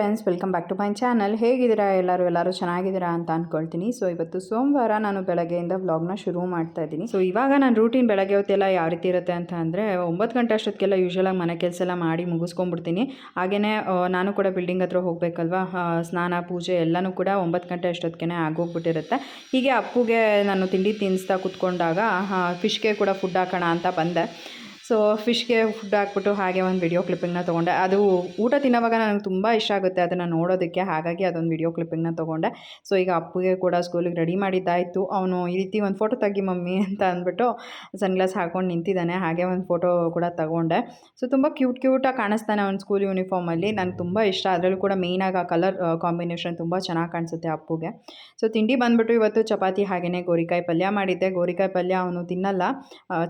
Friends welcome back to my channel ಹೇಗಿದ್ದೀರಾ? ಎಲ್ಲರೂ ಎಲ್ಲರೂ ಚೆನ್ನಾಗಿದ್ದೀರಾ ಅಂತ ಅಂದ್ಕೊಳ್ತೀನಿ ಸೊ ಇವತ್ತು ಸೋಮವಾರ ನಾನು ಬೆಳಗ್ಗೆಯಿಂದ ವ್ಲಾಗ್ನ ಶುರು ಮಾಡ್ತಾ ಇದ್ದೀನಿ. ಸೊ ಇವಾಗ ನಾನು ರೂಟೀನ್ ಬೆಳಗ್ಗೆ ಹೊತ್ತೆಲ್ಲ ಯಾವ ರೀತಿ ಇರುತ್ತೆ ಅಂತ ಅಂದರೆ, ಒಂಬತ್ತು ಗಂಟೆ ಅಷ್ಟೊತ್ತಿಗೆಲ್ಲ ಯೂಶ್ವಲಾಗಿ ಮನೆ ಕೆಲಸ ಎಲ್ಲ ಮಾಡಿ ಮುಗಿಸ್ಕೊಂಡ್ಬಿಡ್ತೀನಿ. ಹಾಗೆಯೇ ನಾನು ಕೂಡ ಬಿಲ್ಡಿಂಗ್ ಹತ್ರ ಹೋಗಬೇಕಲ್ವಾ? ಸ್ನಾನ, ಪೂಜೆ ಎಲ್ಲನೂ ಕೂಡ ಒಂಬತ್ತು ಗಂಟೆ ಅಷ್ಟೊತ್ತಿಗೆ ಆಗೋಗ್ಬಿಟ್ಟಿರುತ್ತೆ. ಹೀಗೆ ಅಪ್ಪುಗೆ ನಾನು ತಿಂಡಿ ತಿನ್ನಿಸ್ತಾ ಕೂತ್ಕೊಂಡಾಗ ಫಿಶ್ಗೆ ಕೂಡ ಫುಡ್ ಹಾಕೋಣ ಅಂತ ಬಂದೆ. ಸೊ ಫಿಶ್ಗೆ ಫುಡ್ ಹಾಕ್ಬಿಟ್ಟು ಹಾಗೆ ಒಂದು ವಿಡಿಯೋ ಕ್ಲಿಪ್ಪಿಂಗ್ನ ತೊಗೊಂಡೆ. ಅದು ಊಟ ತಿನ್ನೋವಾಗ ನನಗೆ ತುಂಬ ಇಷ್ಟ ಆಗುತ್ತೆ ಅದನ್ನು ನೋಡೋದಕ್ಕೆ. ಹಾಗಾಗಿ ಅದೊಂದು ವಿಡಿಯೋ ಕ್ಲಿಪ್ಪಿಂಗ್ನ ತೊಗೊಂಡೆ. ಸೊ ಈಗ ಅಪ್ಪುಗೆ ಕೂಡ ಸ್ಕೂಲಿಗೆ ರೆಡಿ ಮಾಡಿದ್ದಾಯಿತು. ಅವನು ಈ ರೀತಿ ಒಂದು ಫೋಟೋ ತೆಗಿ ಮಮ್ಮಿ ಅಂತ ಅಂದ್ಬಿಟ್ಟು ಸನ್ಗ್ಲಾಸ್ ಹಾಕೊಂಡು ನಿಂತಿದ್ದಾನೆ. ಹಾಗೆ ಒಂದು ಫೋಟೋ ಕೂಡ ತಗೊಂಡೆ. ಸೊ ತುಂಬ ಕ್ಯೂಟ್ ಕ್ಯೂಟಾಗಿ ಕಾಣಿಸ್ತಾನೆ ಅವ್ನು ಸ್ಕೂಲ್ ಯೂನಿಫಾರ್ಮಲ್ಲಿ ನನಗೆ ತುಂಬ ಇಷ್ಟ. ಅದರಲ್ಲೂ ಕೂಡ ಮೇಯ್ನಾಗಿ ಆ ಕಲರ್ ಕಾಂಬಿನೇಷನ್ ತುಂಬ ಚೆನ್ನಾಗಿ ಕಾಣಿಸುತ್ತೆ ಅಪ್ಪುಗೆ. ಸೊ ತಿಂಡಿ ಬಂದ್ಬಿಟ್ಟು ಇವತ್ತು ಚಪಾತಿ ಹಾಗೆಯೇ ಗೋರಿಕಾಯಿ ಪಲ್ಯ ಮಾಡಿದ್ದೆ. ಗೋರಿಕಾಯಿ ಪಲ್ಯ ಅವನು ತಿನ್ನಲ್ಲ.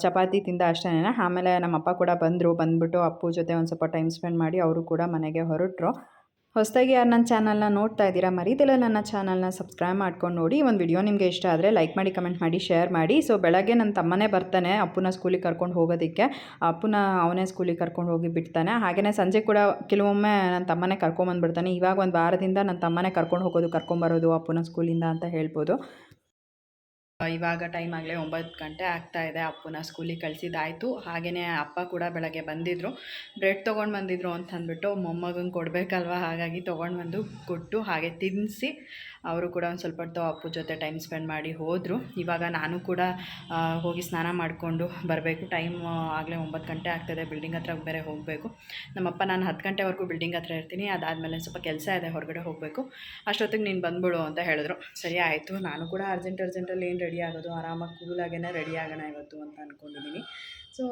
ಚಪಾತಿ ತಿಂದ ಅಷ್ಟೇ ಆಮೇಲೆ ನಮ್ಮ ಅಪ್ಪ ಕೂಡ ಬಂದರು, ಬಂದ್ಬಿಟ್ಟು ಅಪ್ಪು ಜೊತೆ ಒಂದು ಸ್ವಲ್ಪ ಟೈಮ್ ಸ್ಪೆಂಡ್ ಮಾಡಿ ಅವರು ಕೂಡ ಮನೆಗೆ ಹೊರಟರು. ಹೊಸದಾಗಿ ಯಾರು ನನ್ನ ಚಾನಲ್ನ ನೋಡ್ತಾ ಇದ್ದೀರಾ ಮರೀತಿಲ್ಲ ನನ್ನ ಚಾನಲ್ನ ಸಬ್ಸ್ಕ್ರೈಬ್ ಮಾಡ್ಕೊಂಡು ನೋಡಿ. ಒಂದು ವಿಡಿಯೋ ನಿಮಗೆ ಇಷ್ಟ ಆದರೆ ಲೈಕ್ ಮಾಡಿ ಕಮೆಂಟ್ ಮಾಡಿ ಶೇರ್ ಮಾಡಿ. ಸೊ ಬೆಳಗ್ಗೆ ನನ್ನ ತಮ್ಮನೇ ಬರ್ತಾನೆ ಅಪ್ಪನ ಸ್ಕೂಲಿಗೆ ಕರ್ಕೊಂಡು ಹೋಗೋದಕ್ಕೆ. ಅಪ್ಪನ ಅವನೇ ಸ್ಕೂಲಿಗೆ ಕರ್ಕೊಂಡು ಹೋಗಿ ಬಿಡ್ತಾನೆ. ಹಾಗೆಯೇ ಸಂಜೆ ಕೂಡ ಕೆಲವೊಮ್ಮೆ ನನ್ನ ತಮ್ಮನೇ ಕರ್ಕೊಂಬಂದ್ಬಿಡ್ತಾನೆ. ಇವಾಗ ಒಂದು ವಾರದಿಂದ ನನ್ನ ತಮ್ಮನೇ ಕರ್ಕೊಂಡು ಹೋಗೋದು, ಕರ್ಕೊಂಬರೋದು ಅಪ್ಪನ ಸ್ಕೂಲಿಂದ ಅಂತ ಹೇಳ್ಬೋದು. ಇವಾಗ ಟೈಮ್ ಆಗಲೇ ಒಂಬತ್ತು ಗಂಟೆ ಆಗ್ತಾ ಇದೆ. ಅಪ್ಪನ ಸ್ಕೂಲಿಗೆ ಕಳಿಸಿದ್ದಾಯಿತು. ಹಾಗೆಯೇ ಅಪ್ಪ ಕೂಡ ಬೆಳಗ್ಗೆ ಬಂದಿದ್ದರು ಬ್ರೆಡ್ ತೊಗೊಂಡು ಬಂದಿದ್ರು ಅಂತಂದ್ಬಿಟ್ಟು ಮೊಮ್ಮಗಂಗೆ ಕೊಡಬೇಕಲ್ವ? ಹಾಗಾಗಿ ತೊಗೊಂಡು ಬಂದು ಕೊಟ್ಟು ಹಾಗೆ ತಿನ್ನಿಸಿ ಅವರು ಕೂಡ ಒಂದು ಸ್ವಲ್ಪ ಹೊತ್ತು ಅಪ್ಪು ಜೊತೆ ಟೈಮ್ ಸ್ಪೆಂಡ್ ಮಾಡಿ ಹೋದರು. ಇವಾಗ ನಾನು ಕೂಡ ಹೋಗಿ ಸ್ನಾನ ಮಾಡಿಕೊಂಡು ಬರಬೇಕು. ಟೈಮ್ ಆಗಲೇ ಒಂಬತ್ತು ಗಂಟೆ ಆಗ್ತದೆ. ಬಿಲ್ಡಿಂಗ್ ಹತ್ರ ಬೇರೆ ಹೋಗಬೇಕು. ನಮ್ಮಪ್ಪ, ನಾನು ಹತ್ತು ಗಂಟೆವರೆಗೂ ಬಿಲ್ಡಿಂಗ್ ಹತ್ರ ಇರ್ತೀನಿ. ಅದಾದಮೇಲೆ ಸ್ವಲ್ಪ ಕೆಲಸ ಇದೆ, ಹೊರಗಡೆ ಹೋಗಬೇಕು. ಅಷ್ಟೊತ್ತಿಗೆ ನೀನು ಬಂದ್ಬಿಡು ಅಂತ ಹೇಳಿದ್ರು. ಸರಿ, ಆಯಿತು. ನಾನು ಕೂಡ ಅರ್ಜೆಂಟ್ ಅರ್ಜೆಂಟಲ್ಲಿ ಏನು ರೆಡಿ ಆಗೋದು? ಆರಾಮಾಗಿ ಕೂಲಾಗೇ ರೆಡಿ ಆಗೋಣ ಇವತ್ತು ಅಂತ ಅಂದ್ಕೊಂಡಿದ್ದೀನಿ ಸೊ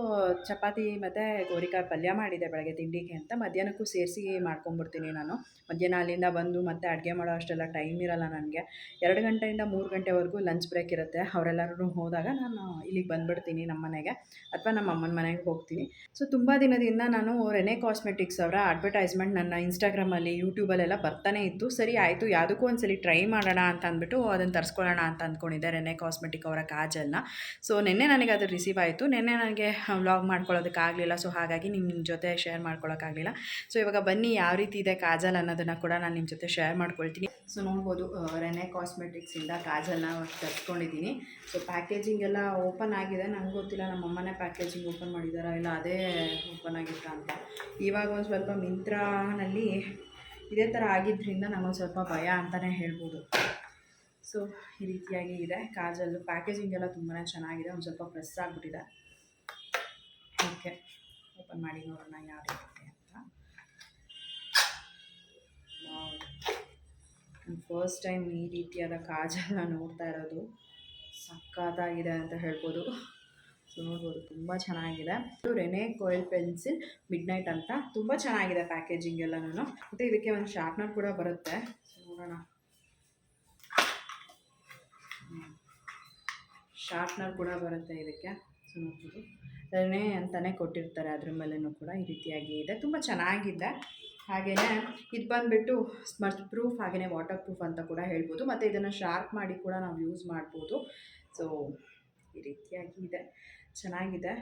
ಚಪಾತಿ ಮತ್ತು ಗೋರಿಕಾಯಿ ಪಲ್ಯ ಮಾಡಿದೆ ಬೆಳಗ್ಗೆ ತಿಂಡಿಗೆ ಅಂತ ಮಧ್ಯಾಹ್ನಕ್ಕೂ ಸೇರಿಸಿ ಮಾಡ್ಕೊಂಬಿಡ್ತೀನಿ ನಾನು. ಮಧ್ಯಾಹ್ನ ಅಲ್ಲಿಂದ ಬಂದು ಮತ್ತೆ ಅಡುಗೆ ಮಾಡೋ ಅಷ್ಟೆಲ್ಲ ಟೈಮ್ ಇರಲ್ಲ ನನಗೆ. ಎರಡು ಗಂಟೆಯಿಂದ ಮೂರು ಗಂಟೆವರೆಗೂ ಲಂಚ್ ಬ್ರೇಕ್ ಇರುತ್ತೆ. ಅವರೆಲ್ಲರೂ ಹೋದಾಗ ನಾನು ಇಲ್ಲಿಗೆ ಬಂದುಬಿಡ್ತೀನಿ ನಮ್ಮ ಮನೆಗೆ ಅಥವಾ ನಮ್ಮ ಅಮ್ಮನ ಮನೆಗೆ ಹೋಗ್ತೀನಿ. ಸೊ ತುಂಬ ದಿನದಿಂದ ನಾನು ರೆನೆ ಕಾಸ್ಮೆಟಿಕ್ಸ್ ಅವರ ಅಡ್ವರ್ಟೈಸ್ಮೆಂಟ್ ನನ್ನ ಇನ್ಸ್ಟಾಗ್ರಾಮಲ್ಲಿ ಯೂಟ್ಯೂಬಲ್ಲೆಲ್ಲ ಬರ್ತಾನೆ ಇತ್ತು. ಸರಿ, ಆಯಿತು, ಯಾವುದಕ್ಕೂ ಒಂದ್ಸಲಿ ಟ್ರೈ ಮಾಡೋಣ ಅಂತ ಅಂದ್ಬಿಟ್ಟು ಅದನ್ನು ತರಿಸ್ಕೊಳ್ಳೋಣ ಅಂತ ಅಂದ್ಕೊಂಡಿದ್ದೆ ರೆನೆ ಕಾಸ್ಮೆಟಿಕ್ ಅವರ ಕಾಜಲ್ನ. ಸೊ ನಿನ್ನೆ ನನಗೆ ಅದು ರಿಸೀವ್ ಆಯಿತು. ನಿನ್ನೆ ನನಗೆ ವ್ಲಾಗ್ ಮಾಡ್ಕೊಳ್ಳೋದಕ್ಕಾಗಲಿಲ್ಲ. ಸೊ ಹಾಗಾಗಿ ನಿಮ್ಮ ಜೊತೆ ಶೇರ್ ಮಾಡ್ಕೊಳ್ಳೋಕ್ಕಾಗಲಿಲ್ಲ. ಸೊ ಇವಾಗ ಬನ್ನಿ ಯಾವ ರೀತಿ ಇದೆ ಕಾಜಲ್ ಅನ್ನೋದನ್ನು ಕೂಡ ನಾನು ನಿಮ್ಮ ಜೊತೆ ಶೇರ್ ಮಾಡ್ಕೊಳ್ತೀನಿ. ಸೊ ನೋಡ್ಬೋದು ರೆನೆ ಕಾಸ್ಮೆಟಿಕ್ಸಿಂದ ಕಾಜಲ್ನ ತರಿಸ್ಕೊಂಡಿದ್ದೀನಿ. ಸೊ ಪ್ಯಾಕೇಜಿಂಗ್ ಎಲ್ಲ ಓಪನ್ ಆಗಿದೆ. ನನಗೆ ಗೊತ್ತಿಲ್ಲ ನಮ್ಮ ಅಮ್ಮನೇ ಪ್ಯಾಕೇಜಿಂಗ್ ಓಪನ್ ಮಾಡಿದಾರಾ ಇಲ್ಲ ಅದೇ ಓಪನ್ ಆಗಿತ್ತ ಅಂತ. ಇವಾಗ ಒಂದು ಸ್ವಲ್ಪ ಮಿಂತ್ರಾನಲ್ಲಿ ಇದೇ ಥರ ಆಗಿದ್ದರಿಂದ ನಮಗೆ ಸ್ವಲ್ಪ ಭಯ ಅಂತಲೇ ಹೇಳ್ಬೋದು. ಸೊ ಈ ರೀತಿಯಾಗಿ ಇದೆ. ಕಾಜಲ್ಲು ಪ್ಯಾಕೇಜಿಂಗ್ ಎಲ್ಲ ತುಂಬಾ ಚೆನ್ನಾಗಿದೆ. ಒಂದು ಸ್ವಲ್ಪ ಪ್ರೆಸ್ ಆಗಿಬಿಟ್ಟಿದೆ. ಓಪನ್ ಮಾಡಿ ನೋಡೋಣ ಯಾವ ರೀತಿ ಅಂತ. ಫಸ್ಟ್ ಟೈಮ್ ಈ ರೀತಿಯಾದ ಕಾಜಲ್ನ ನೋಡ್ತಾ ಇರೋದು ಸಕ್ಕತ್ತಾಗಿದೆ ಅಂತ ಹೇಳ್ಬೋದು. ಸೊ ನೋಡ್ಬೋದು, ತುಂಬ ಚೆನ್ನಾಗಿದೆ. ಇದು Renee Koel pencil midnight ಅಂತ. ತುಂಬ ಚೆನ್ನಾಗಿದೆ ಪ್ಯಾಕೇಜಿಂಗ್ ಎಲ್ಲನೂ ಮತ್ತು ಇದಕ್ಕೆ ಒಂದು ಶಾರ್ಪ್ನರ್ ಕೂಡ ಬರುತ್ತೆ. ಸೊ ನೋಡೋಣ. ಶಾರ್ಪ್ನರ್ ಕೂಡ ಬರುತ್ತೆ ಇದಕ್ಕೆ. ಸೊ ನೋಡ್ಬೋದು. ರೆನೆ ಅಂತಲೇ ಕೊಟ್ಟಿರ್ತಾರೆ. ಅದ್ರ ಮೇಲೂ ಕೂಡ ಈ ರೀತಿಯಾಗಿ ಇದೆ. ತುಂಬ ಚೆನ್ನಾಗಿದೆ. ಹಾಗೆಯೇ ಇದು ಬಂದುಬಿಟ್ಟು ಸ್ಮರ್ಚ್ ಪ್ರೂಫ್ ಹಾಗೆಯೇ ವಾಟರ್ ಪ್ರೂಫ್ ಅಂತ ಕೂಡ ಹೇಳ್ಬೋದು. ಮತ್ತು ಇದನ್ನು ಶಾರ್ಪ್ ಮಾಡಿ ಕೂಡ ನಾವು ಯೂಸ್ ಮಾಡ್ಬೋದು. ಸೊ, ಈ ರೀತಿಯಾಗಿ ಇದೆ. ಚೆನ್ನಾಗಿದೆ.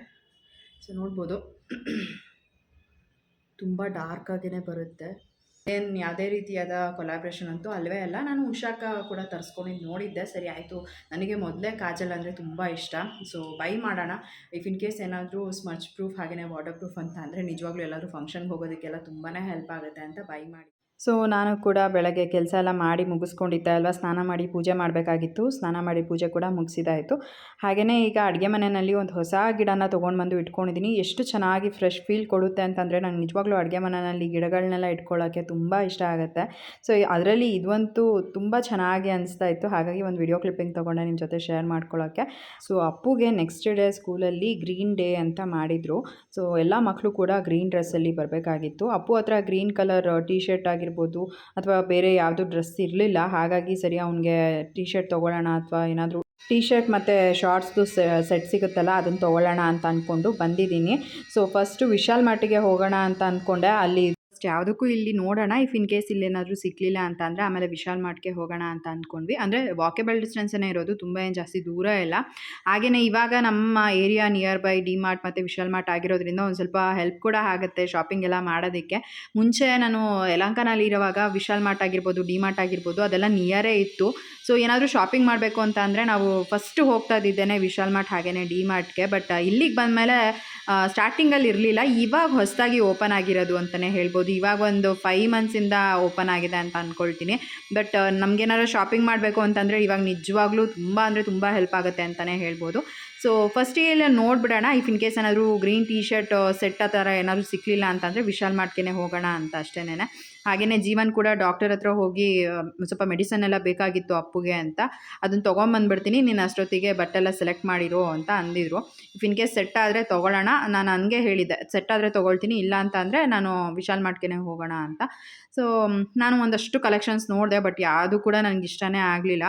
ಸೊ, ನೋಡ್ಬೋದು. ತುಂಬ ಡಾರ್ಕಾಗೇ ಬರುತ್ತೆ. ಏನು ಯಾವುದೇ ರೀತಿಯಾದ ಕೊಲಾಬ್ರೇಷನ್ ಅಂತೂ ಅಲ್ಲವೇ ಅಲ್ಲ. ನಾನು ಉಷಾಕ ಕೂಡ ತರಿಸ್ಕೊಂಡಿದ್ದು ನೋಡಿದ್ದೆ. ಸರಿ ಆಯಿತು. ನನಗೆ ಮೊದಲೇ ಕಾಜಲ್ ಅಂದರೆ ತುಂಬ ಇಷ್ಟ. ಸೊ ಬೈ ಮಾಡೋಣ. ಇಫ್ ಇನ್ ಕೇಸ್ ಏನಾದರೂ ಸ್ಮಚ್ ಪ್ರೂಫ್ ಹಾಗೆಯೇ ವಾಟರ್ ಪ್ರೂಫ್ ಅಂತ ಅಂದರೆ ನಿಜವಾಗ್ಲೂ ಎಲ್ಲರೂ ಫಂಕ್ಷನ್ಗೆ ಹೋಗೋದಕ್ಕೆಲ್ಲ ತುಂಬಾ ಹೆಲ್ಪ್ ಆಗುತ್ತೆ ಅಂತ ಬೈ ಮಾಡಿ ಸೊ ನಾನು ಕೂಡ ಬೆಳಗ್ಗೆ ಕೆಲಸ ಎಲ್ಲ ಮಾಡಿ ಮುಗಿಸ್ಕೊಂಡಿದ್ದೆ ಅಲ್ವಾ? ಸ್ನಾನ ಮಾಡಿ ಪೂಜೆ ಮಾಡಬೇಕಾಗಿತ್ತು. ಸ್ನಾನ ಮಾಡಿ ಪೂಜೆ ಕೂಡ ಮುಗಿಸಿದಾಯಿತು. ಹಾಗೆಯೇ ಈಗ ಅಡುಗೆ ಮನೆಯಲ್ಲಿ ಒಂದು ಹೊಸ ಗಿಡನ ತೊಗೊಂಡು ಬಂದು ಇಟ್ಕೊಂಡಿದ್ದೀನಿ. ಎಷ್ಟು ಚೆನ್ನಾಗಿ ಫ್ರೆಶ್ ಫೀಲ್ ಕೊಡುತ್ತೆ ಅಂತಂದರೆ ನಂಗೆ ನಿಜವಾಗ್ಲೂ ಅಡುಗೆ ಮನೆಯಲ್ಲಿ ಗಿಡಗಳನ್ನೆಲ್ಲ ಇಟ್ಕೊಳ್ಳೋಕ್ಕೆ ತುಂಬ ಇಷ್ಟ ಆಗುತ್ತೆ. ಸೊ ಅದರಲ್ಲಿ ಇದಂತೂ ತುಂಬ ಚೆನ್ನಾಗಿ ಅನಿಸ್ತಾ ಇತ್ತು. ಹಾಗಾಗಿ ಒಂದು ವಿಡಿಯೋ ಕ್ಲಿಪ್ಪಿಂಗ್ ತೊಗೊಂಡೆ ನಿಮ್ಮ ಜೊತೆ ಶೇರ್ ಮಾಡ್ಕೊಳ್ಳೋಕ್ಕೆ. ಸೊ ಅಪ್ಪುಗೆ ನೆಕ್ಸ್ಟ್ ಡೇ ಸ್ಕೂಲಲ್ಲಿ ಗ್ರೀನ್ ಡೇ ಅಂತ ಮಾಡಿದರು. ಸೊ ಎಲ್ಲ ಮಕ್ಕಳು ಕೂಡ ಗ್ರೀನ್ ಡ್ರೆಸ್ಸಲ್ಲಿ ಬರಬೇಕಾಗಿತ್ತು. ಅಪ್ಪು ಹತ್ರ ಗ್ರೀನ್ ಕಲರ್ ಟೀ ಶರ್ಟ್ ಆಗಿರ್ಬೋದು ಅಥವಾ ಬೇರೆ ಯಾವುದು ಡ್ರೆಸ್ ಇರಲಿಲ್ಲ, ಹಾಗಾಗಿ ಸರಿ ಅವನಿಗೆ ಟೀ ಶರ್ಟ್ ತೊಗೊಳ್ಳೋಣ ಅಥವಾ ಏನಾದರೂ ಟೀ ಶರ್ಟ್ ಮತ್ತು ಶಾರ್ಟ್ಸ್ದು ಸೆಟ್ ಸಿಗುತ್ತಲ್ಲ ಅದನ್ನು ತೊಗೊಳ್ಳೋಣ ಅಂತ ಅಂದ್ಕೊಂಡು ಬಂದಿದ್ದೀನಿ. ಸೊ ಫಸ್ಟು ವಿಶಾಲ್ ಮಾರ್ಟಿಗೆ ಹೋಗೋಣ ಅಂತ ಅಂದ್ಕೊಂಡೆ ಅಲ್ಲಿ ಯಾವುದಕ್ಕೂ ಇಲ್ಲಿ ನೋಡೋಣ. ಇಫ್ ಇನ್ ಕೇಸ್ ಇಲ್ಲೇನಾದರೂ ಸಿಕ್ಕಲಿಲ್ಲ ಅಂತ ಅಂದರೆ ಆಮೇಲೆ ವಿಶಾಲ್ ಮಾರ್ಟ್ಗೆ ಹೋಗೋಣ ಅಂತ ಅಂದ್ಕೊಂಡ್ವಿ. ಅಂದರೆ ವಾಕೆಬಲ್ ಡಿಸ್ಟೆನ್ಸೇ ಇರೋದು ತುಂಬ ಏನು ಜಾಸ್ತಿ ದೂರ ಇಲ್ಲ. ಹಾಗೆಯೇ ಇವಾಗ ನಮ್ಮ area nearby D mart ಮತ್ತು ವಿಶಾಲ್ ಮಾರ್ಟ್ ಆಗಿರೋದ್ರಿಂದ ಒಂದು ಸ್ವಲ್ಪ ಹೆಲ್ಪ್ ಕೂಡ ಆಗುತ್ತೆ ಶಾಪಿಂಗ್ ಎಲ್ಲ ಮಾಡೋದಕ್ಕೆ. ಮುಂಚೆ ನಾನು ಯಲಂಕನಲ್ಲಿ ಇರುವಾಗ ವಿಶಾಲ್ ಮಾರ್ಟ್ ಆಗಿರ್ಬೋದು ಡಿ ಮಾರ್ಟ್ ಆಗಿರ್ಬೋದು ಅದೆಲ್ಲ ನಿಯರೇ ಇತ್ತು. ಸೊ ಏನಾದರೂ ಶಾಪಿಂಗ್ ಮಾಡಬೇಕು ಅಂತ ಅಂದರೆ ನಾವು ಫಸ್ಟ್ ಹೋಗ್ತಾ ಇದ್ದಿದ್ದೇನೆ ವಿಶಾಲ್ ಮಾರ್ಟ್ ಹಾಗೆಯೇ ಡಿ ಮಾರ್ಟ್ಗೆ ಬಟ್ ಇಲ್ಲಿಗೆ ಬಂದಮೇಲೆ ಸ್ಟಾರ್ಟಿಂಗಲ್ಲಿ ಇರಲಿಲ್ಲ. ಇವಾಗ ಹೊಸದಾಗಿ ಓಪನ್ ಆಗಿರೋದು ಅಂತಲೇ ಹೇಳ್ಬೋದು. ಇವಾಗ ಒಂದು ಫೈವ್ ಮಂತ್ಸಿಂದ ಓಪನ್ ಆಗಿದೆ ಅಂತ ಅಂದ್ಕೊಳ್ತೀನಿ ಬಟ್ ನಮಗೇನಾದ್ರು ಶಾಪಿಂಗ್ ಮಾಡಬೇಕು ಅಂತಂದರೆ ಇವಾಗ ನಿಜವಾಗ್ಲೂ ತುಂಬ ಅಂದರೆ ತುಂಬ ಹೆಲ್ಪ್ ಆಗುತ್ತೆ ಅಂತಲೇ ಹೇಳ್ಬೋದು. ಸೊ ಫಸ್ಟಿಗೆ ಇಲ್ಲ ನೋಡಿಬಿಡೋಣ. ಇಫ್ ಇನ್ ಕೇಸ್ ಏನಾದರೂ ಗ್ರೀನ್ ಟೀ ಶರ್ಟ್ ಸೆಟ್ ಆ ಥರ ಏನಾದರೂ ಸಿಕ್ಕಲಿಲ್ಲ ಅಂತಂದರೆ ವಿಶಾಲ್ ಮಾರ್ಟ್ಗೆ ಹೋಗೋಣ ಅಂತ ಅಷ್ಟೇನೆ ಹಾಗೆಯೇ ಜೀವನ್ ಕೂಡ ಡಾಕ್ಟರ್ ಹತ್ರ ಹೋಗಿ ಸ್ವಲ್ಪ ಮೆಡಿಸನ್ ಎಲ್ಲ ಬೇಕಾಗಿತ್ತು ಅಪ್ಪುಗೆ ಅಂತ. ಅದನ್ನ ತೊಗೊಂಬಂದ್ಬಿಡ್ತೀನಿ, ನೀನು ಅಷ್ಟೊತ್ತಿಗೆ ಬಟ್ಟೆಲ್ಲ ಸೆಲೆಕ್ಟ್ ಮಾಡಿರೋ ಅಂತ ಅಂದಿದ್ರು. ಇಫ್ ಇನ್ ಕೇಸ್ ಸೆಟ್ ಆದರೆ ತೊಗೊಳ್ಳೋಣ. ನಾನು ಹಂಗೆ ಹೇಳಿದ್ದೆ ಸೆಟ್ ಆದರೆ ತೊಗೊಳ್ತೀನಿ, ಇಲ್ಲ ಅಂತ ಅಂದರೆ ನಾನು ವಿಶಾಲ್ ಮಾಡ್ಕೇನೆ ಹೋಗೋಣ ಅಂತ. ಸೊ ನಾನು ಒಂದಷ್ಟು ಕಲೆಕ್ಷನ್ಸ್ ನೋಡಿದೆ ಬಟ್ ಯಾವುದು ಕೂಡ ನನಗೆ ಇಷ್ಟನೇ ಆಗಲಿಲ್ಲ.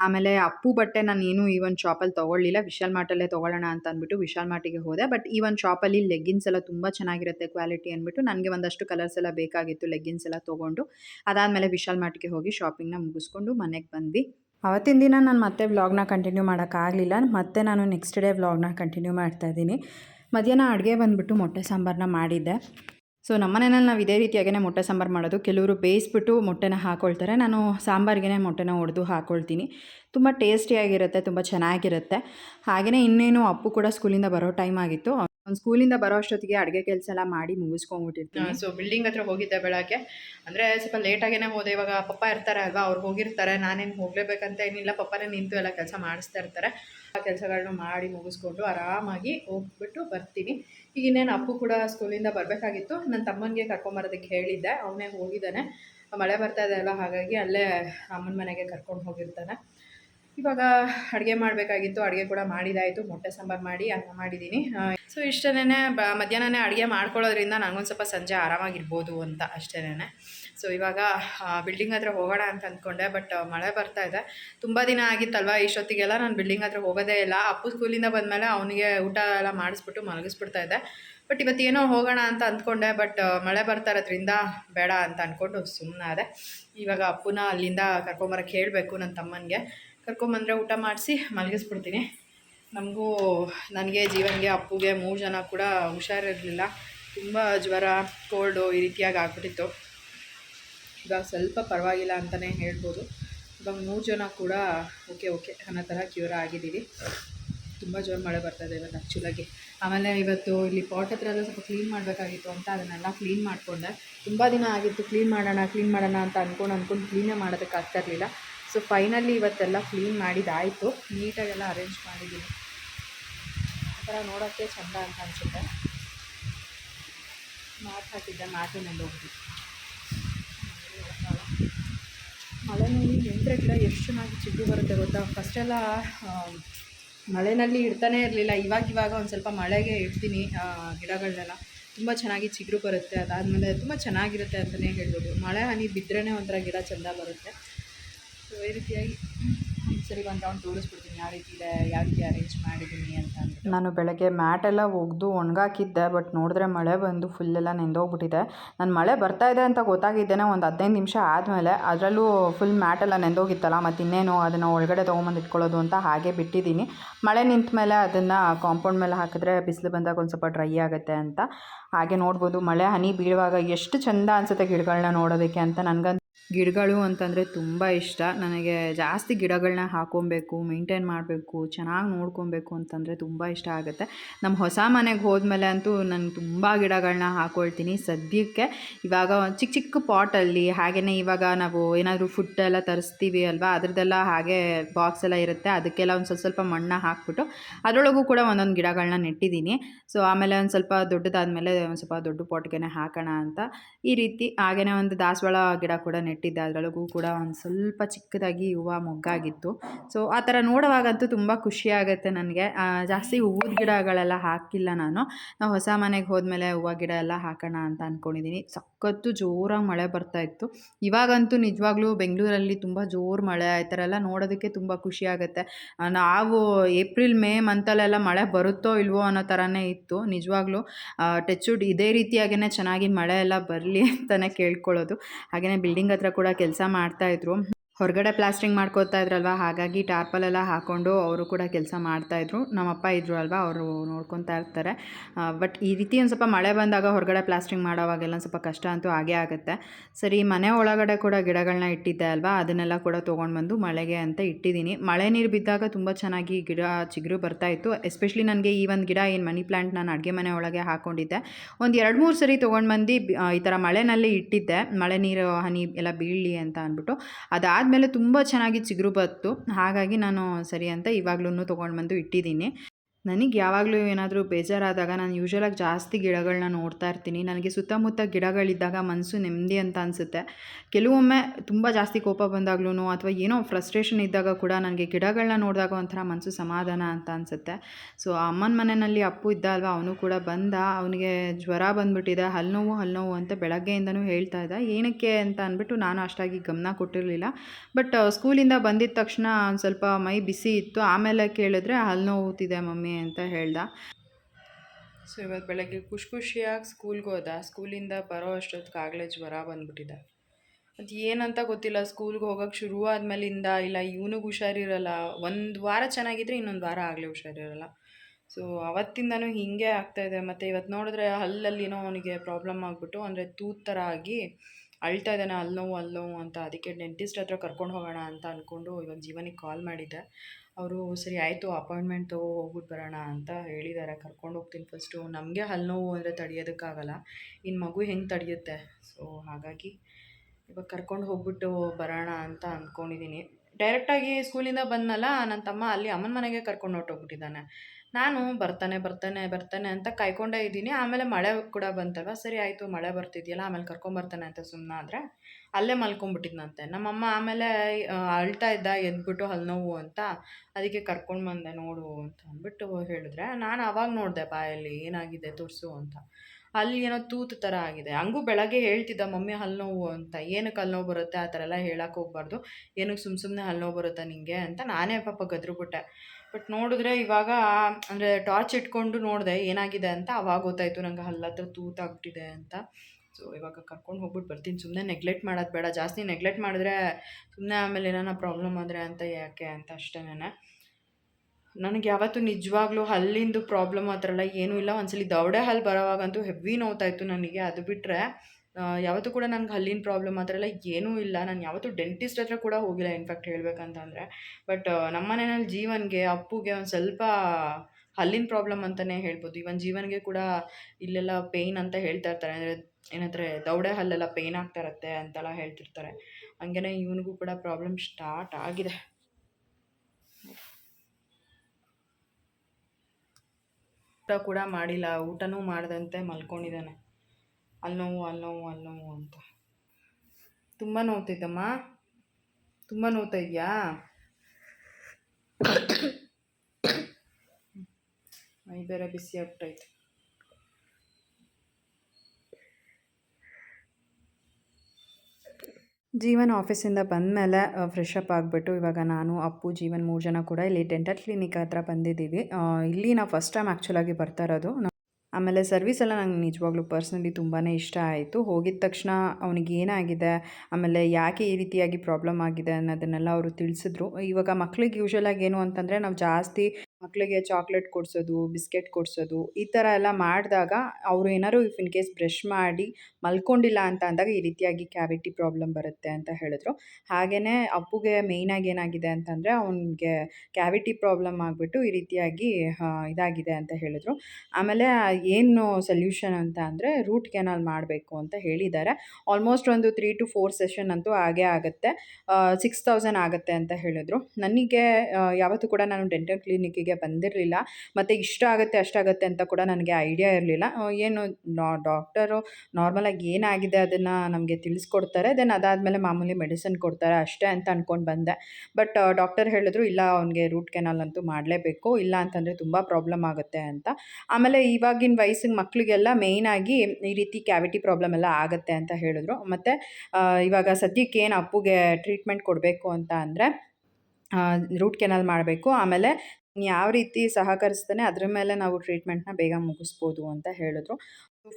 ಆಮೇಲೆ ಅಪ್ಪು ಬಟ್ಟೆ ನಾನು ಏನು ಈ ಒಂದು ಶಾಪಲ್ಲಿ ತೊಗೊಳ್ಳಿಲ್ಲ, ವಿಶಾಲ್ ಮಾರ್ಟಲ್ಲೇ ತೊಗೊಳ್ಳೋಣ ಅಂತ ಅಂದ್ಬಿಟ್ಟು ವಿಶಾಲ್ ಮಾರ್ಟಿಗೆ ಹೋದೆ. ಬಟ್ ಈ ಒಂದು ಶಾಪಲ್ಲಿ ಲೆಗ್ಗಿನ್ಸ್ ಎಲ್ಲ ತುಂಬ ಚೆನ್ನಾಗಿರುತ್ತೆ ಕ್ವಾಲಿಟಿ ಅಂದ್ಬಿಟ್ಟು ನನಗೆ ಒಂದಷ್ಟು ಕಲರ್ಸ್ ಎಲ್ಲ ಬೇಕಾಗಿತ್ತು ಲೆಗ್ಗಿನ್ಸ್ ಎಲ್ಲ ತೊಗೊಂಡು. ಅದಾದಮೇಲೆ ವಿಶಾಲ್ ಮಾರ್ಟಿಗೆ ಹೋಗಿ ಶಾಪಿಂಗ್ನ ಮುಗಿಸ್ಕೊಂಡು ಮನೆಗೆ ಬಂದ್ವಿ. ಅವತ್ತಿನ ದಿನ ನಾನು ಮತ್ತೆ ವ್ಲಾಗ್ನ ಕಂಟಿನ್ಯೂ ಮಾಡೋಕ್ಕಾಗಲಿಲ್ಲ. ಮತ್ತೆ ನಾನು ನೆಕ್ಸ್ಟ್ ಡೇ ವ್ಲಾಗ್ನ ಕಂಟಿನ್ಯೂ ಮಾಡ್ತಾಯಿದ್ದೀನಿ ಮಧ್ಯಾಹ್ನ ಅಡುಗೆ ಬಂದುಬಿಟ್ಟು ಮೊಟ್ಟೆ ಸಾಂಬಾರನ್ನ ಮಾಡಿದ್ದೆ. ಸೊ ನಮ್ಮ ಮನೇಲಿ ನಾವು ಇದೇ ರೀತಿಯಾಗೇ ಮೊಟ್ಟೆ ಸಾಂಬಾರು ಮಾಡೋದು. ಕೆಲವರು ಬೇಯಿಸ್ಬಿಟ್ಟು ಮೊಟ್ಟೆನ ಹಾಕ್ಕೊಳ್ತಾರೆ ನಾನು ಸಾಂಬಾರಿಗೆ ಮೊಟ್ಟೆನ ಒಡೆದು ಹಾಕ್ಕೊಳ್ತೀನಿ ತುಂಬ ಟೇಸ್ಟಿಯಾಗಿರುತ್ತೆ ತುಂಬ ಚೆನ್ನಾಗಿರುತ್ತೆ. ಹಾಗೆಯೇ ಇನ್ನೇನು ಅಪ್ಪು ಕೂಡ ಸ್ಕೂಲಿಂದ ಬರೋ ಟೈಮ್ ಆಗಿತ್ತು. ಅವ್ನು ಸ್ಕೂಲಿಂದ ಬರೋ ಅಷ್ಟೊತ್ತಿಗೆ ಅಡುಗೆ ಕೆಲಸ ಎಲ್ಲ ಮಾಡಿ ಮುಗಿಸ್ಕೊಂಡ್ಬಿಟ್ಟಿರ್ತೀನಿ ಸೊ ಬಿಲ್ಡಿಂಗ್ ಹತ್ರ ಹೋಗಿದ್ದೆ ಬೆಳಗ್ಗೆ. ಅಂದರೆ ಸ್ವಲ್ಪ ಲೇಟಾಗೇನೆ ಹೋದೆ ಇವಾಗ ಪಪ್ಪ ಇರ್ತಾರೆ ಅಲ್ವಾ ಅವ್ರು ಹೋಗಿರ್ತಾರೆ ನಾನೇನು ಹೋಗಲೇಬೇಕಂತ ಏನಿಲ್ಲ ಪಪ್ಪನೇ ನಿಂತು ಎಲ್ಲ ಕೆಲಸ ಮಾಡಿಸ್ತಾ ಇರ್ತಾರೆ. ಆ ಕೆಲಸಗಳನ್ನ ಮಾಡಿ ಮುಗಿಸ್ಕೊಂಡು ಆರಾಮಾಗಿ ಹೋಗ್ಬಿಟ್ಟು ಬರ್ತೀನಿ. ಈಗ ಇನ್ನೇನು ಅಪ್ಪು ಕೂಡ ಸ್ಕೂಲಿಂದ ಬರಬೇಕಾಗಿತ್ತು. ನನ್ನ ತಮ್ಮನಿಗೆ ಕರ್ಕೊಂಬರೋದಕ್ಕೆ ಹೇಳಿದ್ದೆ ಅವನೇ ಹೋಗಿದ್ದಾನೆ. ಮಳೆ ಬರ್ತಾ ಇದೆ ಅಲ್ಲ ಹಾಗಾಗಿ ಅಲ್ಲೇ ಅಮ್ಮನ ಮನೆಗೆ ಕರ್ಕೊಂಡು ಹೋಗಿರ್ತಾನೆ. ಇವಾಗ ಅಡುಗೆ ಮಾಡಬೇಕಾಗಿತ್ತು, ಅಡುಗೆ ಕೂಡ ಮಾಡಿದಾಯಿತು. ಮೊಟ್ಟೆ ಸಾಂಬಾರು ಮಾಡಿ ಅನ್ನ ಮಾಡಿದ್ದೀನಿ ಸೊ ಇಷ್ಟೇ ಬ, ಮಧ್ಯಾಹ್ನನೇ ಅಡುಗೆ ಮಾಡ್ಕೊಳ್ಳೋದ್ರಿಂದ ನನಗೊಂದು ಸ್ವಲ್ಪ ಸಂಜೆ ಆರಾಮಾಗಿರ್ಬೋದು ಅಂತ ಅಷ್ಟೇನೆ ಸೊ ಇವಾಗ ಬಿಲ್ಡಿಂಗ್ ಹತ್ರ ಹೋಗೋಣ ಅಂತ ಅಂದ್ಕೊಂಡೆ ಬಟ್ ಮಳೆ ಬರ್ತಾ ಇದೆ. ತುಂಬ ದಿನ ಆಗಿತ್ತಲ್ವ, ಇಷ್ಟೊತ್ತಿಗೆಲ್ಲ ನಾನು ಬಿಲ್ಡಿಂಗ್ ಹತ್ರ ಹೋಗೋದೇ ಇಲ್ಲ. ಅಪ್ಪು ಸ್ಕೂಲಿಂದ ಬಂದಮೇಲೆ ಅವನಿಗೆ ಊಟ ಎಲ್ಲ ಮಾಡಿಸ್ಬಿಟ್ಟು ಮಲಗಿಸ್ಬಿಡ್ತಾ ಇದ್ದೆ. ಬಟ್ ಇವತ್ತೇನೋ ಹೋಗೋಣ ಅಂತ ಅಂದ್ಕೊಂಡೆ ಬಟ್ ಮಳೆ ಬರ್ತಾ ಇರೋದ್ರಿಂದ ಬೇಡ ಅಂತ ಅಂದ್ಕೊಂಡು ಸುಮ್ಮನಾದೆ ಇವಾಗ ಅಪ್ಪನ ಅಲ್ಲಿಂದ ಕರ್ಕೊಂಬರಕ್ಕೆ ಹೇಳಬೇಕು ನನ್ನ ತಮ್ಮನಿಗೆ. ಕರ್ಕೊಂಬಂದರೆ ಊಟ ಮಾಡಿಸಿ ಮಲಗಿಸ್ಬಿಡ್ತೀನಿ. ನಮಗೂ ನನಗೆ, ಜೀವನ್ಗೆ, ಅಪ್ಪುಗೆ ಮೂರು ಜನ ಕೂಡ ಹುಷಾರಿರಲಿಲ್ಲ. ತುಂಬ ಜ್ವರ ಕೋಲ್ಡು ಈ ರೀತಿಯಾಗಿ ಆಗ್ಬಿಟ್ಟಿತ್ತು. ಇವಾಗ ಸ್ವಲ್ಪ ಪರವಾಗಿಲ್ಲ ಅಂತಲೇ ಹೇಳ್ಬೋದು. ಇವಾಗ ಮೂರು ಜನ ಕೂಡ ಓಕೆ ಓಕೆ, ಅನ್ನೋ ಥರ ಕ್ಯೂರ್ ಆಗಿದ್ದೀವಿ. ತುಂಬ ಜೋರು ಮಳೆ ಬರ್ತಾಯಿದೆ ಇವತ್ತು ಆ್ಯಕ್ಚುಲಾಗಿ ಆಮೇಲೆ ಇವತ್ತು ಇಲ್ಲಿ ಪಾಟ್ ಹತ್ರ ಎಲ್ಲ ಸ್ವಲ್ಪ ಕ್ಲೀನ್ ಮಾಡಬೇಕಾಗಿತ್ತು ಅಂತ ಅದನ್ನೆಲ್ಲ ಕ್ಲೀನ್ ಮಾಡಿಕೊಂಡೆ. ತುಂಬ ದಿನ ಆಗಿತ್ತು ಕ್ಲೀನ್ ಮಾಡೋಣ ಕ್ಲೀನ್ ಮಾಡೋಣ ಅಂತ ಅಂದ್ಕೊಂಡು ಅಂದ್ಕೊಂಡು ಕ್ಲೀನೇ ಮಾಡೋದಕ್ಕೆ ಆಗ್ತಾ ಇರಲಿಲ್ಲ. ಸೊ ಫೈನಲಿ ಇವತ್ತೆಲ್ಲ ಕ್ಲೀನ್ ಮಾಡಿದ್ದಾಯಿತು ನೀಟಾಗೆಲ್ಲ ಅರೇಂಜ್ ಮಾಡಿದ್ದೀನಿ. ಆ ಥರ ನೋಡೋಕ್ಕೆ ಚೆಂದ ಅಂತ ಅನಿಸುತ್ತೆ. ಮಾತು ಹಾಕಿದ್ದೆ, ಮಾತಿನಲ್ಲಿ ನೆಲ್ಲೋಗ್ಬಿಟ್ಟು ಮಳೆನಲ್ಲಿ ನೆಂದರೆ ಗಿಡ ಎಷ್ಟು ಚೆನ್ನಾಗಿ ಚಿಗ್ಗು ಬರುತ್ತೆ ಗೊತ್ತಾ? ಫಸ್ಟೆಲ್ಲ ಮಳೆನಲ್ಲಿ ಇಡ್ತಾನೇ ಇರಲಿಲ್ಲ. ಇವಾಗ ಇವಾಗ ಒಂದು ಸ್ವಲ್ಪ ಮಳೆಗೆ ಇಡ್ತೀನಿ ಗಿಡಗಳನ್ನೆಲ್ಲ ತುಂಬ ಚೆನ್ನಾಗಿ ಚಿಗುರು ಬರುತ್ತೆ. ಅದಾದಮೇಲೆ ತುಂಬ ಚೆನ್ನಾಗಿರುತ್ತೆ ಅಂತಲೇ ಹೇಳ್ಬೋದು. ಮಳೆ ಹನಿ ಬಿದ್ರೇ ಒಂಥರ ಗಿಡ ಚೆಂದ ಬರುತ್ತೆ. ಸೊ ಈ ರೀತಿಯಾಗಿ ಸರಿ ಒಂದು ರೌಂಡ್ ತೋರಿಸ್ಬಿಡ್ತೀನಿ. ಯಾವ ರೀತಿ ಇದೆ ಅರೇಂಜ್ ಮಾಡಿದ್ದೀನಿ ಅಂತ ನಾನು ಬೆಳಗ್ಗೆ ಮ್ಯಾಟೆಲ್ಲ ಒಗೆದು ಒಣಗಾಕಿದ್ದೆ ಬಟ್ ನೋಡಿದ್ರೆ ಮಳೆ ಬಂದು ಫುಲ್ ಎಲ್ಲ ನೆಂದೋಗ್ಬಿಟ್ಟಿದೆ. ನಾನು ಮಳೆ ಬರ್ತಾ ಇದೆ ಅಂತ ಗೊತ್ತಾಗಿದ್ದೇನೆ, ಒಂದು ಹದಿನೈದು ನಿಮಿಷ ಆದಮೇಲೆ. ಅದರಲ್ಲೂ ಫುಲ್ ಮ್ಯಾಟೆಲ್ಲ ನೆಂದೋಗಿತ್ತಲ್ಲ, ಮತ್ತು ಇನ್ನೇನು ಅದನ್ನು ಒಳಗಡೆ ತೊಗೊಂಬಂದು ಇಟ್ಕೊಳ್ಳೋದು ಅಂತ ಹಾಗೆ ಬಿಟ್ಟಿದ್ದೀನಿ. ಮಳೆ ನಿಂತ ಮೇಲೆ ಅದನ್ನು ಕಾಂಪೌಂಡ್ ಮೇಲೆ ಹಾಕಿದ್ರೆ ಬಿಸಿಲು ಬಂದಾಗ ಒಂದು ಸ್ವಲ್ಪ ಡ್ರೈ ಆಗುತ್ತೆ ಅಂತ. ಹಾಗೆ ನೋಡ್ಬೋದು, ಮಳೆ ಹನಿ ಬೀಳುವಾಗ ಎಷ್ಟು ಚೆಂದ ಅನಿಸುತ್ತೆ ಗಿಡಗಳನ್ನ ನೋಡೋದಕ್ಕೆ ಅಂತ ನನಗಂತೂ ಗಿಡಗಳು ಅಂತಂದರೆ ತುಂಬ ಇಷ್ಟ. ನನಗೆ ಜಾಸ್ತಿ ಗಿಡಗಳನ್ನ ಹಾಕೊಬೇಕು ಮೇಂಟೈನ್ ಮಾಡಬೇಕು, ಚೆನ್ನಾಗಿ ನೋಡ್ಕೊಬೇಕು ಅಂತಂದರೆ ತುಂಬ ಇಷ್ಟ ಆಗುತ್ತೆ. ನಮ್ಮ ಹೊಸ ಮನೆಗೆ ಹೋದ್ಮೇಲೆ ಅಂತೂ ನಾನು ತುಂಬ ಗಿಡಗಳನ್ನ ಹಾಕ್ಕೊಳ್ತೀನಿ ಸದ್ಯಕ್ಕೆ. ಇವಾಗ ಒಂದು ಚಿಕ್ಕ ಚಿಕ್ಕ ಪಾಟಲ್ಲಿ ಹಾಗೆಯೇ ಇವಾಗ ನಾವು ಏನಾದರೂ ಫುಡ್ ಎಲ್ಲ ತರಿಸ್ತೀವಿ ಅಲ್ವಾ, ಅದರದ್ದೆಲ್ಲ ಹಾಗೆ ಬಾಕ್ಸ್ ಎಲ್ಲ ಇರುತ್ತೆ. ಅದಕ್ಕೆಲ್ಲ ಒಂದು ಸ್ವಲ್ಪ ಸ್ವಲ್ಪ ಮಣ್ಣು ಹಾಕ್ಬಿಟ್ಟು ಅದರೊಳಗೂ ಕೂಡ ಒಂದೊಂದು ಗಿಡಗಳನ್ನ ನೆಟ್ಟಿದ್ದೀನಿ. ಸೊ ಆಮೇಲೆ ಒಂದು ಸ್ವಲ್ಪ ದೊಡ್ಡದಾದಮೇಲೆ ಒಂದು ಸ್ವಲ್ಪ ದೊಡ್ಡ ಪಾಟ್ಗೆ ಹಾಕೋಣ ಅಂತ ಈ ರೀತಿ. ಹಾಗೆಯೇ ಒಂದು ದಾಸವಾಳ ಗಿಡ ಕೂಡ ನೆಟ್ಟಿದ್ದೀನಿ. ನೆಟ್ಟಿದ್ದೆ ಅದರೊಳಗೂ ಕೂಡ ಒಂದು ಸ್ವಲ್ಪ ಚಿಕ್ಕದಾಗಿ ಹೂವು ಮೊಗ್ಗಾಗಿತ್ತು. ಸೊ ಆ ಥರ ನೋಡೋವಾಗಂತೂ ತುಂಬ ಖುಷಿ ಆಗುತ್ತೆ ನನಗೆ. ಜಾಸ್ತಿ ಹೂವಿನ ಗಿಡಗಳೆಲ್ಲ ಹಾಕಿಲ್ಲ ನಾನು. ನಾವು ಹೊಸ ಮನೆಗೆ ಹೋದ್ಮೇಲೆ ಹೂವು ಗಿಡ ಎಲ್ಲ ಹಾಕೋಣ ಅಂತ ಅಂದ್ಕೊಂಡಿದ್ದೀನಿ ಸಖತ್ತು ಜೋರಾಗಿ ಮಳೆ ಬರ್ತಾ ಇತ್ತು. ಇವಾಗಂತೂ ನಿಜವಾಗ್ಲೂ ಬೆಂಗಳೂರಲ್ಲಿ ತುಂಬ ಜೋರು ಮಳೆ ಆ ಥರ ಎಲ್ಲ ನೋಡೋದಕ್ಕೆ ತುಂಬ ಖುಷಿ ಆಗುತ್ತೆ. ನಾವು ಏಪ್ರಿಲ್, ಮೇ ಮಂತಲ್ಲೆಲ್ಲ ಮಳೆ ಬರುತ್ತೋ ಇಲ್ವೋ ಅನ್ನೋ ಥರನೇ ಇತ್ತು. ನಿಜವಾಗ್ಲೂ ಟೆಚುಡ್ ಇದೇ ರೀತಿಯಾಗೇ ಚೆನ್ನಾಗಿ ಮಳೆ ಎಲ್ಲ ಬರಲಿ ಅಂತಲೇ ಕೇಳ್ಕೊಳ್ಳೋದು. ಹಾಗೆಯೇ ಬಿಲ್ಡಿಂಗ್ ಹತ್ರ ಕೂಡ ಕೆಲಸ ಮಾಡ್ತಾಯಿದ್ರು ಹೊರಗಡೆ ಪ್ಲಾಸ್ಟ್ರಿಂಗ್ ಮಾಡ್ಕೋತಾ ಇದ್ರಲ್ವ? ಹಾಗಾಗಿ ಟಾರ್ಪಲೆಲ್ಲ ಹಾಕ್ಕೊಂಡು ಅವರು ಕೂಡ ಕೆಲಸ ಮಾಡ್ತಾಯಿದ್ರು ನಮ್ಮಪ್ಪ ಇದ್ರು ಅಲ್ವಾ? ಅವರು ನೋಡ್ಕೊತಾ ಇರ್ತಾರೆ. ಬಟ್ ಈ ರೀತಿ ಒಂದು ಸ್ವಲ್ಪ ಮಳೆ ಬಂದಾಗ ಹೊರಗಡೆ ಪ್ಲಾಸ್ಟ್ರಿಂಗ್ ಮಾಡೋವಾಗೆಲ್ಲ ಸ್ವಲ್ಪ ಕಷ್ಟ ಅಂತೂ ಆಗೇ ಆಗುತ್ತೆ. ಸರಿ, ಮನೆ ಒಳಗಡೆ ಕೂಡ ಗಿಡಗಳನ್ನ ಇಟ್ಟಿದ್ದೆ ಅಲ್ವಾ? ಅದನ್ನೆಲ್ಲ ಕೂಡ ತೊಗೊಂಡು ಬಂದು ಮಳೆಗೆ ಅಂತ ಇಟ್ಟಿದ್ದೀನಿ. ಮಳೆ ನೀರು ಬಿದ್ದಾಗ ತುಂಬ ಚೆನ್ನಾಗಿ ಗಿಡ ಚಿಗುರು ಬರ್ತಾ ಇತ್ತು. ಎಸ್ಪೆಷಲಿ ನನಗೆ ಈ ಒಂದು ಗಿಡ ಏನು ಮನಿ ಪ್ಲ್ಯಾಂಟ್ ನಾನು ಅಡುಗೆ ಮನೆ ಒಳಗೆ ಹಾಕ್ಕೊಂಡಿದ್ದೆ ಒಂದು ಎರಡು ಮೂರು ಸರಿ ತೊಗೊಂಡು ಬಂದು ಈ ಥರ ಮಳೆನಲ್ಲಿ ಇಟ್ಟಿದ್ದೆ. ಮಳೆ ನೀರು, ಹನಿ ಎಲ್ಲ ಬೀಳಲಿ ಅಂತ ಅಂದ್ಬಿಟ್ಟು. ಅದಾದಮೇಲೆ ತುಂಬ ಚೆನ್ನಾಗಿ ಚಿಗುರು ಬಂತು. ಹಾಗಾಗಿ ನಾನು ಸರಿ ಅಂತ ಇವಾಗ್ಲೂ ತೊಗೊಂಡು ಬಂದು ಇಟ್ಟಿದ್ದೀನಿ. ನನಗೆ ಯಾವಾಗಲೂ ಏನಾದರೂ ಬೇಜಾರಾದಾಗ ನಾನು ಯೂಶ್ವಲಾಗಿ ಜಾಸ್ತಿ ಗಿಡಗಳನ್ನ ನೋಡ್ತಾ ಇರ್ತೀನಿ. ನನಗೆ ಸುತ್ತಮುತ್ತ ಗಿಡಗಳಿದ್ದಾಗ ಮನಸ್ಸು ನೆಮ್ಮದಿ ಅಂತ ಅನಿಸುತ್ತೆ. ಕೆಲವೊಮ್ಮೆ ತುಂಬ ಜಾಸ್ತಿ ಕೋಪ ಬಂದಾಗ್ಲೂ ಅಥವಾ ಏನೋ ಫ್ರಸ್ಟ್ರೇಷನ್ ಇದ್ದಾಗ ಕೂಡ ನನಗೆ ಗಿಡಗಳನ್ನ ನೋಡಿದಾಗ ಒಂಥರ ಮನಸ್ಸು ಸಮಾಧಾನ ಅಂತ ಅನಿಸುತ್ತೆ. ಸೊ ಅಮ್ಮನ ಮನೆಯಲ್ಲಿ ಅಪ್ಪು ಇದ್ದ ಅಲ್ವಾ, ಅವನು ಕೂಡ ಬಂದ, ಅವನಿಗೆ ಜ್ವರ ಬಂದುಬಿಟ್ಟಿದೆ ಹಲ್ಲು ನೋವು ಹಲ್ಲು ನೋವು ಅಂತ ಬೆಳಗ್ಗೆಯಿಂದನೂ ಹೇಳ್ತಾ ಇದ್ದ. ಏನಕ್ಕೆ ಅಂತ ಅಂದ್ಬಿಟ್ಟು ನಾನು ಅಷ್ಟಾಗಿ ಗಮನ ಕೊಟ್ಟಿರಲಿಲ್ಲ. ಬಟ್ ಸ್ಕೂಲಿಂದ ಬಂದಿದ್ದ ತಕ್ಷಣ ಒಂದು ಸ್ವಲ್ಪ ಮೈ ಬಿಸಿ ಇತ್ತು. ಆಮೇಲೆ ಕೇಳಿದ್ರೆ ಹಲ್ಲು ನೋವುತ್ತಿದೆ ಮಮ್ಮಿ ಅಂತ ಹೇಳ್ದ. ಸೊ ಇವತ್ತು ಬೆಳಗ್ಗೆ ಖುಷಿ ಖುಷಿಯಾಗಿ ಸ್ಕೂಲ್ಗೆ ಹೋದ. ಸ್ಕೂಲಿಂದ ಬರೋ ಅಷ್ಟೊತ್ತಿಗಾಗಲೇ ಜ್ವರ ಬಂದ್ಬಿಟ್ಟಿದೆ. ಅದು ಏನಂತ ಗೊತ್ತಿಲ್ಲ, ಸ್ಕೂಲ್ಗೆ ಹೋಗೋಕೆ ಶುರು ಆದಮೇಲಿಂದ ಇಲ್ಲ, ಇವನಿಗೆ ಹುಷಾರಿರಲ್ಲ. ಒಂದು ವಾರ ಚೆನ್ನಾಗಿದ್ರೆ ಇನ್ನೊಂದು ವಾರ ಆಗಲೇ ಹುಷಾರಿರಲ್ಲ. ಸೊ ಅವತ್ತಿಂದನೂ ಹೀಗೆ ಆಗ್ತಾಯಿದೆ ಮತ್ತು ಇವತ್ತು ನೋಡಿದ್ರೆ ಹಲ್ಲಲ್ಲಿನೋ ಅವನಿಗೆ ಪ್ರಾಬ್ಲಮ್ ಆಗಿಬಿಟ್ಟು, ಅಂದರೆ ತೂತ್ ಥರ ಆಗಿ ಅಳ್ತಾ ಇದ್ದಾನೆ, ಅಲ್ಲಿ ನೋವು ಅಲ್ಲಿ ನೋವು ಅಂತ. ಅದಕ್ಕೆ ಡೆಂಟಿಸ್ಟ್ ಹತ್ರ ಕರ್ಕೊಂಡು ಹೋಗೋಣ ಅಂತ ಅಂದ್ಕೊಂಡು ಇವಾಗ ಜೀವನಿಗೆ ಕಾಲ್ ಮಾಡಿದ್ದೆ. ಅವರು, ಸರಿ ಆಯಿತು ಅಪಾಯಿಂಟ್ಮೆಂಟ್ ತಗೋ ಹೋಗ್ಬಿಟ್ಟು ಬರೋಣ ಅಂತ ಹೇಳಿದ್ದಾರೆ. ಕರ್ಕೊಂಡು ಹೋಗ್ತೀನಿ ಫಸ್ಟು ನಮಗೆ ಹಲ್ಲು ನೋವು ಅಂದರೆ ತಡೆಯೋದಕ್ಕಾಗಲ್ಲ. ಇನ್ನು ಮಗು ಹೆಂಗೆ ತಡೆಯುತ್ತೆ? ಸೊ ಹಾಗಾಗಿ ಇವಾಗ ಕರ್ಕೊಂಡು ಹೋಗ್ಬಿಟ್ಟು ಬರೋಣ ಅಂತ ಅಂದ್ಕೊಂಡಿದ್ದೀನಿ ಡೈರೆಕ್ಟಾಗಿ ಸ್ಕೂಲಿಂದ ಬಂದನಲ್ಲ ನನ್ನ ತಮ್ಮ ಅಲ್ಲಿ ಅಮ್ಮನ ಮನೆಗೆ ಕರ್ಕೊಂಡು ಹೊರ್ಟೋಗ್ಬಿಟ್ಟಿದ್ದಾನೆ. ನಾನು ಬರ್ತಾನೆ ಬರ್ತಾನೆ ಬರ್ತಾನೆ ಅಂತ ಕಾಯ್ಕೊಂಡೇ ಇದ್ದೀನಿ. ಆಮೇಲೆ ಮಳೆ ಕೂಡ ಬಂತಲ್ವ? ಸರಿ ಆಯಿತು, ಮಳೆ ಬರ್ತಿದೆಯಲ್ಲ, ಆಮೇಲೆ ಕರ್ಕೊಂಬರ್ತಾನೆ ಅಂತ ಸುಮ್ಮನಾದ್ರೆ ಅಲ್ಲೇ ಮಲ್ಕೊಂಬಿಟ್ಟಿದ್ನಂತೆ ನಮ್ಮಮ್ಮ ಆಮೇಲೆ ಅಳ್ತಾ ಇದ್ದ, ಎದ್ಬಿಟ್ಟು ಹಲ್ಲು ಅಂತ ಅದಕ್ಕೆ ಕರ್ಕೊಂಡು ಬಂದೆ, ನೋಡು ಅಂತ ಅಂದ್ಬಿಟ್ಟು ಹೇಳಿದ್ರೆ, ನಾನು ಅವಾಗ ನೋಡಿದೆ ಬಾಯಲ್ಲಿ ಏನಾಗಿದೆ ತೋರಿಸು ಅಂತ. ಅಲ್ಲಿ ಏನೋ ತೂತು ಥರ ಆಗಿದೆ. ಹಂಗೂ ಬೆಳಗ್ಗೆ ಹೇಳ್ತಿದ್ದ, ಮಮ್ಮಿ ಹಲ್ಲು ಅಂತ. ಏನಕ್ಕೆ ಹಲ್ಲು ನೋವು ಬರುತ್ತೆ? ಆ ಥರ ಎಲ್ಲ ಹೇಳಕ್ಕೆ ಹೋಗ್ಬಾರ್ದು. ಏನಕ್ಕೆ ಸುಮ್ಮ ಸುಮ್ಮನೆ ಹಲ್ಲು ನೋವು ಬರುತ್ತಾ ನಿಂಗೆ? ಅಂತ ನಾನೇ ಪಾಪ ಗದ್ರುಬಿಟ್ಟೆ. ಬಟ್ ನೋಡಿದ್ರೆ ಇವಾಗ, ಅಂದರೆ ಟಾರ್ಚ್ ಇಟ್ಕೊಂಡು ನೋಡಿದೆ ಏನಾಗಿದೆ ಅಂತ, ಅವಾಗ ಗೊತ್ತಾಯಿತು ನಂಗೆ ಹಲ್ಲತ್ರ ತೂತಾಗ್ಬಿಟ್ಟಿದೆ ಅಂತ. ಸೊ ಇವಾಗ ಕರ್ಕೊಂಡು ಹೋಗ್ಬಿಟ್ಟು ಬರ್ತೀನಿ. ಸುಮ್ಮನೆ ನೆಗ್ಲೆಕ್ಟ್ ಮಾಡೋದು ಬೇಡ. ಜಾಸ್ತಿ ನೆಗ್ಲೆಕ್ಟ್ ಮಾಡಿದ್ರೆ ಸುಮ್ಮನೆ ಆಮೇಲೆ ಏನಾನ ಪ್ರಾಬ್ಲಮ್ ಆದರೆ ಅಂತ ಯಾಕೆ ಅಂತ ಅಷ್ಟೇನೆ ನನಗೆ ಯಾವತ್ತೂ ನಿಜವಾಗ್ಲೂ ಹಲ್ಲಿಂದು ಪ್ರಾಬ್ಲಮ್ ಆ ಥರ ಎಲ್ಲ ಏನೂ ಇಲ್ಲ. ಒಂದ್ಸಲಿ ದವಡೆ ಹಲ್ಲು ಬರೋವಾಗಂತೂ ಹೆವಿ ನೋವ್ತಾಯಿತ್ತು ನನಗೆ. ಅದು ಬಿಟ್ಟರೆ ಯಾವತ್ತೂ ಕೂಡ ನನಗೆ ಹಲ್ಲಿನ ಪ್ರಾಬ್ಲಮ್ ಆ ಥರ ಎಲ್ಲ ಏನೂ ಇಲ್ಲ. ನಾನು ಯಾವತ್ತೂ ಡೆಂಟಿಸ್ಟ್ ಹತ್ರ ಕೂಡ ಹೋಗಿಲ್ಲ ಇನ್ಫ್ಯಾಕ್ಟ್ ಹೇಳ್ಬೇಕಂತಂದರೆ. ಬಟ್ ನಮ್ಮ ಮನೆಯಲ್ಲಿ ಜೀವನ್ಗೆ, ಅಪ್ಪುಗೆ ಒಂದು ಸ್ವಲ್ಪ ಹಲ್ಲಿನ ಪ್ರಾಬ್ಲಮ್ ಅಂತಲೇ ಹೇಳ್ಬೋದು. ಇವನ್ ಜೀವನ್ಗೆ ಕೂಡ ಇಲ್ಲೆಲ್ಲ ಪೇಯ್ನ್ ಅಂತ ಹೇಳ್ತಾ ಇರ್ತಾರೆ. ಅಂದರೆ ಏನಂದರೆ ದೌಡೆ ಹಲ್ಲೆಲ್ಲ ಪೇಯ್ನ್ ಆಗ್ತಾ ಇರತ್ತೆ ಅಂತೆಲ್ಲ ಹೇಳ್ತಿರ್ತಾರೆ. ಹಂಗೆನೇ ಇವನಿಗೂ ಕೂಡ ಪ್ರಾಬ್ಲಮ್ ಸ್ಟಾರ್ಟ್ ಆಗಿದೆ. ಊಟ ಕೂಡ ಮಾಡಿಲ್ಲ, ಊಟನೂ ಮಾಡ್ದಂತೆ ಮಲ್ಕೊಂಡಿದ್ದಾನೆ. ಅಲ್ಲಿ ನೋವು ಅಲ್ಲಿ ನೋವು ಅಲ್ಲಿ ನೋವು ಅಂತ. ತುಂಬ ನೋವ್ತೈತಮ್ಮ ತುಂಬ ನೋವ್ತಾ ಇದೆಯಾ ಮೈ ಬೇರೆ ಬಿಸಿ ಆಗ್ಬಿಟ್ಟೈತೆ. ಜೀವನ್ ಆಫೀಸಿಂದ ಬಂದಮೇಲೆ ಫ್ರೆಶ್ ಅಪ್ ಆಗಿಬಿಟ್ಟು ಇವಾಗ ನಾನು, ಅಪ್ಪು, ಜೀವನ್ ಮೂರು ಜನ ಕೂಡ ಇಲ್ಲಿ ಡೆಂಟಲ್ ಕ್ಲಿನಿಕ್ ಹತ್ರ ಬಂದಿದ್ದೀವಿ. ಇಲ್ಲಿ ನಾವು ಫಸ್ಟ್ ಟೈಮ್ ಆ್ಯಕ್ಚುಲಾಗಿ ಬರ್ತಾ ಇರೋದು. ಆಮೇಲೆ ಸರ್ವಿಸ್ ಎಲ್ಲ ನಂಗೆ ನಿಜವಾಗ್ಲೂ ಪರ್ಸ್ನಲಿ ತುಂಬಾ ಇಷ್ಟ ಆಯಿತು. ಹೋಗಿದ ತಕ್ಷಣ ಅವನಿಗೆ ಏನಾಗಿದೆ, ಆಮೇಲೆ ಯಾಕೆ ಈ ರೀತಿಯಾಗಿ ಪ್ರಾಬ್ಲಮ್ ಆಗಿದೆ ಅನ್ನೋದನ್ನೆಲ್ಲ ಅವರು ತಿಳಿಸಿದ್ರು. ಇವಾಗ ಮಕ್ಳಿಗೆ ಯೂಶ್ವಲಾಗಿ ಏನು ಅಂತಂದರೆ ನಾವು ಜಾಸ್ತಿ ಮಕ್ಕಳಿಗೆ ಚಾಕ್ಲೇಟ್ ಕೊಡಿಸೋದು, ಬಿಸ್ಕೆಟ್ ಕೊಡಿಸೋದು, ಈ ಥರ ಎಲ್ಲ ಮಾಡಿದಾಗ ಅವರು ಏನಾದ್ರು ಇಫ್ ಇನ್ ಕೇಸ್ ಬ್ರಷ್ ಮಾಡಿ ಮಲ್ಕೊಂಡಿಲ್ಲ ಅಂತ ಅಂದಾಗ ಈ ರೀತಿಯಾಗಿ ಕ್ಯಾವಿಟಿ ಪ್ರಾಬ್ಲಮ್ ಬರುತ್ತೆ ಅಂತ ಹೇಳಿದ್ರು. ಹಾಗೆಯೇ ಅಪ್ಪುಗೆ ಮೇಯ್ನಾಗಿ ಏನಾಗಿದೆ ಅಂತಂದರೆ ಅವನಿಗೆ ಕ್ಯಾವಿಟಿ ಪ್ರಾಬ್ಲಮ್ ಆಗಿಬಿಟ್ಟು ಈ ರೀತಿಯಾಗಿ ಇದಾಗಿದೆ ಅಂತ ಹೇಳಿದ್ರು. ಆಮೇಲೆ ಏನು ಸೊಲ್ಯೂಷನ್ ಅಂತ ಅಂದರೆ ರೂಟ್ ಕೆನಾಲ್ ಮಾಡಬೇಕು ಅಂತ ಹೇಳಿದ್ದಾರೆ. ಆಲ್ಮೋಸ್ಟ್ ಒಂದು ತ್ರೀ ಟು ಫೋರ್ ಸೆಷನ್ ಅಂತೂ ಹಾಗೇ ಆಗುತ್ತೆ. ಸಿಕ್ಸ್ ತೌಸಂಡ್ ಆಗುತ್ತೆ ಅಂತ ಹೇಳಿದ್ರು. ನನಗೆ ಯಾವತ್ತೂ ಕೂಡ ನಾನು ಡೆಂಟಲ್ ಕ್ಲಿನಿಕ್ಕಿಗೆ ಅವನಿಗೆ ಬಂದಿರಲಿಲ್ಲ. ಮತ್ತು ಇಷ್ಟ ಆಗುತ್ತೆ ಅಷ್ಟಾಗುತ್ತೆ ಅಂತ ಕೂಡ ನನಗೆ ಐಡಿಯಾ ಇರಲಿಲ್ಲ. ಏನು ಡಾಕ್ಟರು ನಾರ್ಮಲಾಗಿ ಏನಾಗಿದೆ ಅದನ್ನು ನಮಗೆ ತಿಳಿಸ್ಕೊಡ್ತಾರೆ. ದೆನ್ ಅದಾದಮೇಲೆ ಮಾಮೂಲಿ ಮೆಡಿಸಿನ್ ಕೊಡ್ತಾರೆ ಅಷ್ಟೇ ಅಂತ ಅಂದ್ಕೊಂಡು ಬಂದೆ. ಬಟ್ ಡಾಕ್ಟರ್ ಹೇಳಿದ್ರು, ಇಲ್ಲ, ಅವನಿಗೆ ರೂಟ್ ಕೆನಾಲ್ ಅಂತೂ ಮಾಡಲೇಬೇಕು. ಇಲ್ಲ ಅಂತಂದರೆ ತುಂಬ ಪ್ರಾಬ್ಲಮ್ ಆಗುತ್ತೆ ಅಂತ. ಆಮೇಲೆ ಇವಾಗಿನ ವಯಸ್ಸಿನ ಮಕ್ಕಳಿಗೆಲ್ಲ ಮೇಯ್ನಾಗಿ ಈ ರೀತಿ ಕ್ಯಾವಿಟಿ ಪ್ರಾಬ್ಲಮ್ ಎಲ್ಲ ಆಗುತ್ತೆ ಅಂತ ಹೇಳಿದ್ರು. ಮತ್ತು ಇವಾಗ ಸದ್ಯಕ್ಕೆ ಏನು ಅಪ್ಪುಗೆ ಟ್ರೀಟ್ಮೆಂಟ್ ಕೊಡಬೇಕು ಅಂತ ಅಂದರೆ ರೂಟ್ ಕೆನಾಲ್ ಮಾಡಬೇಕು. ಆಮೇಲೆ ಯಾವ ರೀತಿ ಸಹಕರಿಸ್ತಾನೆ ಅದ್ರ ಮೇಲೆ ನಾವು ಟ್ರೀಟ್ಮೆಂಟ್ನ ಬೇಗ ಮುಗಿಸ್ಬೋದು ಅಂತ ಹೇಳಿದ್ರು.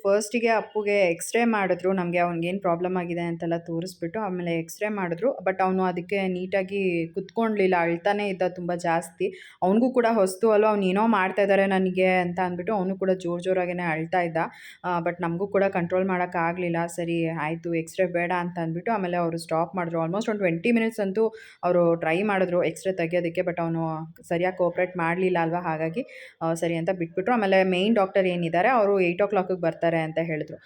ಫಸ್ಟಿಗೆ ಅಪ್ಪುಗೆ ಎಕ್ಸ್ರೇ ಮಾಡಿದ್ರು, ನಮಗೆ ಅವ್ನಿಗೇನು ಪ್ರಾಬ್ಲಮ್ ಆಗಿದೆ ಅಂತೆಲ್ಲ ತೋರಿಸ್ಬಿಟ್ಟು ಆಮೇಲೆ ಎಕ್ಸ್ರೇ ಮಾಡಿದ್ರು. ಬಟ್ ಅವನು ಅದಕ್ಕೆ ನೀಟಾಗಿ ಕುತ್ಕೊಳ್ಲಿಲ್ಲ ಅಳ್ತಾನೆ ಇದ್ದ ತುಂಬ ಜಾಸ್ತಿ. ಅವನಿಗೂ ಕೂಡ ಹೊಸ್ತು ಅಲ್ವ, ಅವ್ನು ಏನೋ ಮಾಡ್ತಾ ಇದ್ದಾರೆ ನನಗೆ ಅಂತ ಅಂದ್ಬಿಟ್ಟು ಅವನು ಕೂಡ ಜೋರು ಜೋರಾಗೇ ಅಳ್ತಾ ಇದ್ದ. ಬಟ್ ನಮಗೂ ಕೂಡ ಕಂಟ್ರೋಲ್ ಮಾಡೋಕ್ಕಾಗಲಿಲ್ಲ ಸರಿ, ಆಯಿತು ಎಕ್ಸ್ರೇ ಬೇಡ ಅಂತ ಅಂದ್ಬಿಟ್ಟು ಆಮೇಲೆ ಅವರು ಸ್ಟಾಪ್ ಮಾಡಿದ್ರು. ಆಲ್ಮೋಸ್ಟ್ ಒಂದು ಟ್ವೆಂಟಿ ಮಿನಿಟ್ಸ್ ಅಂತೂ ಅವರು ಟ್ರೈ ಮಾಡಿದ್ರು ಎಕ್ಸ್ರೇ ತೆಗಿಯೋದಕ್ಕೆ ಬಟ್ ಅವನು ಸರಿಯಾಗಿ ಕೋಪ್ರೇಟ್ ಮಾಡಲಿಲ್ಲ ಅಲ್ವಾ, ಹಾಗಾಗಿ ಸರಿ ಅಂತ ಬಿಟ್ಬಿಟ್ರು. ಆಮೇಲೆ ಮೇನ್ ಡಾಕ್ಟರ್ ಏನಿದ್ದಾರೆ, ಅವರು ಏಯ್ಟ್ ಓ ಕ್ಲಾಕಿಗೆ ಬರ್ತಾರೆ ಅಂತ ಹೇಳಿದ್ರು.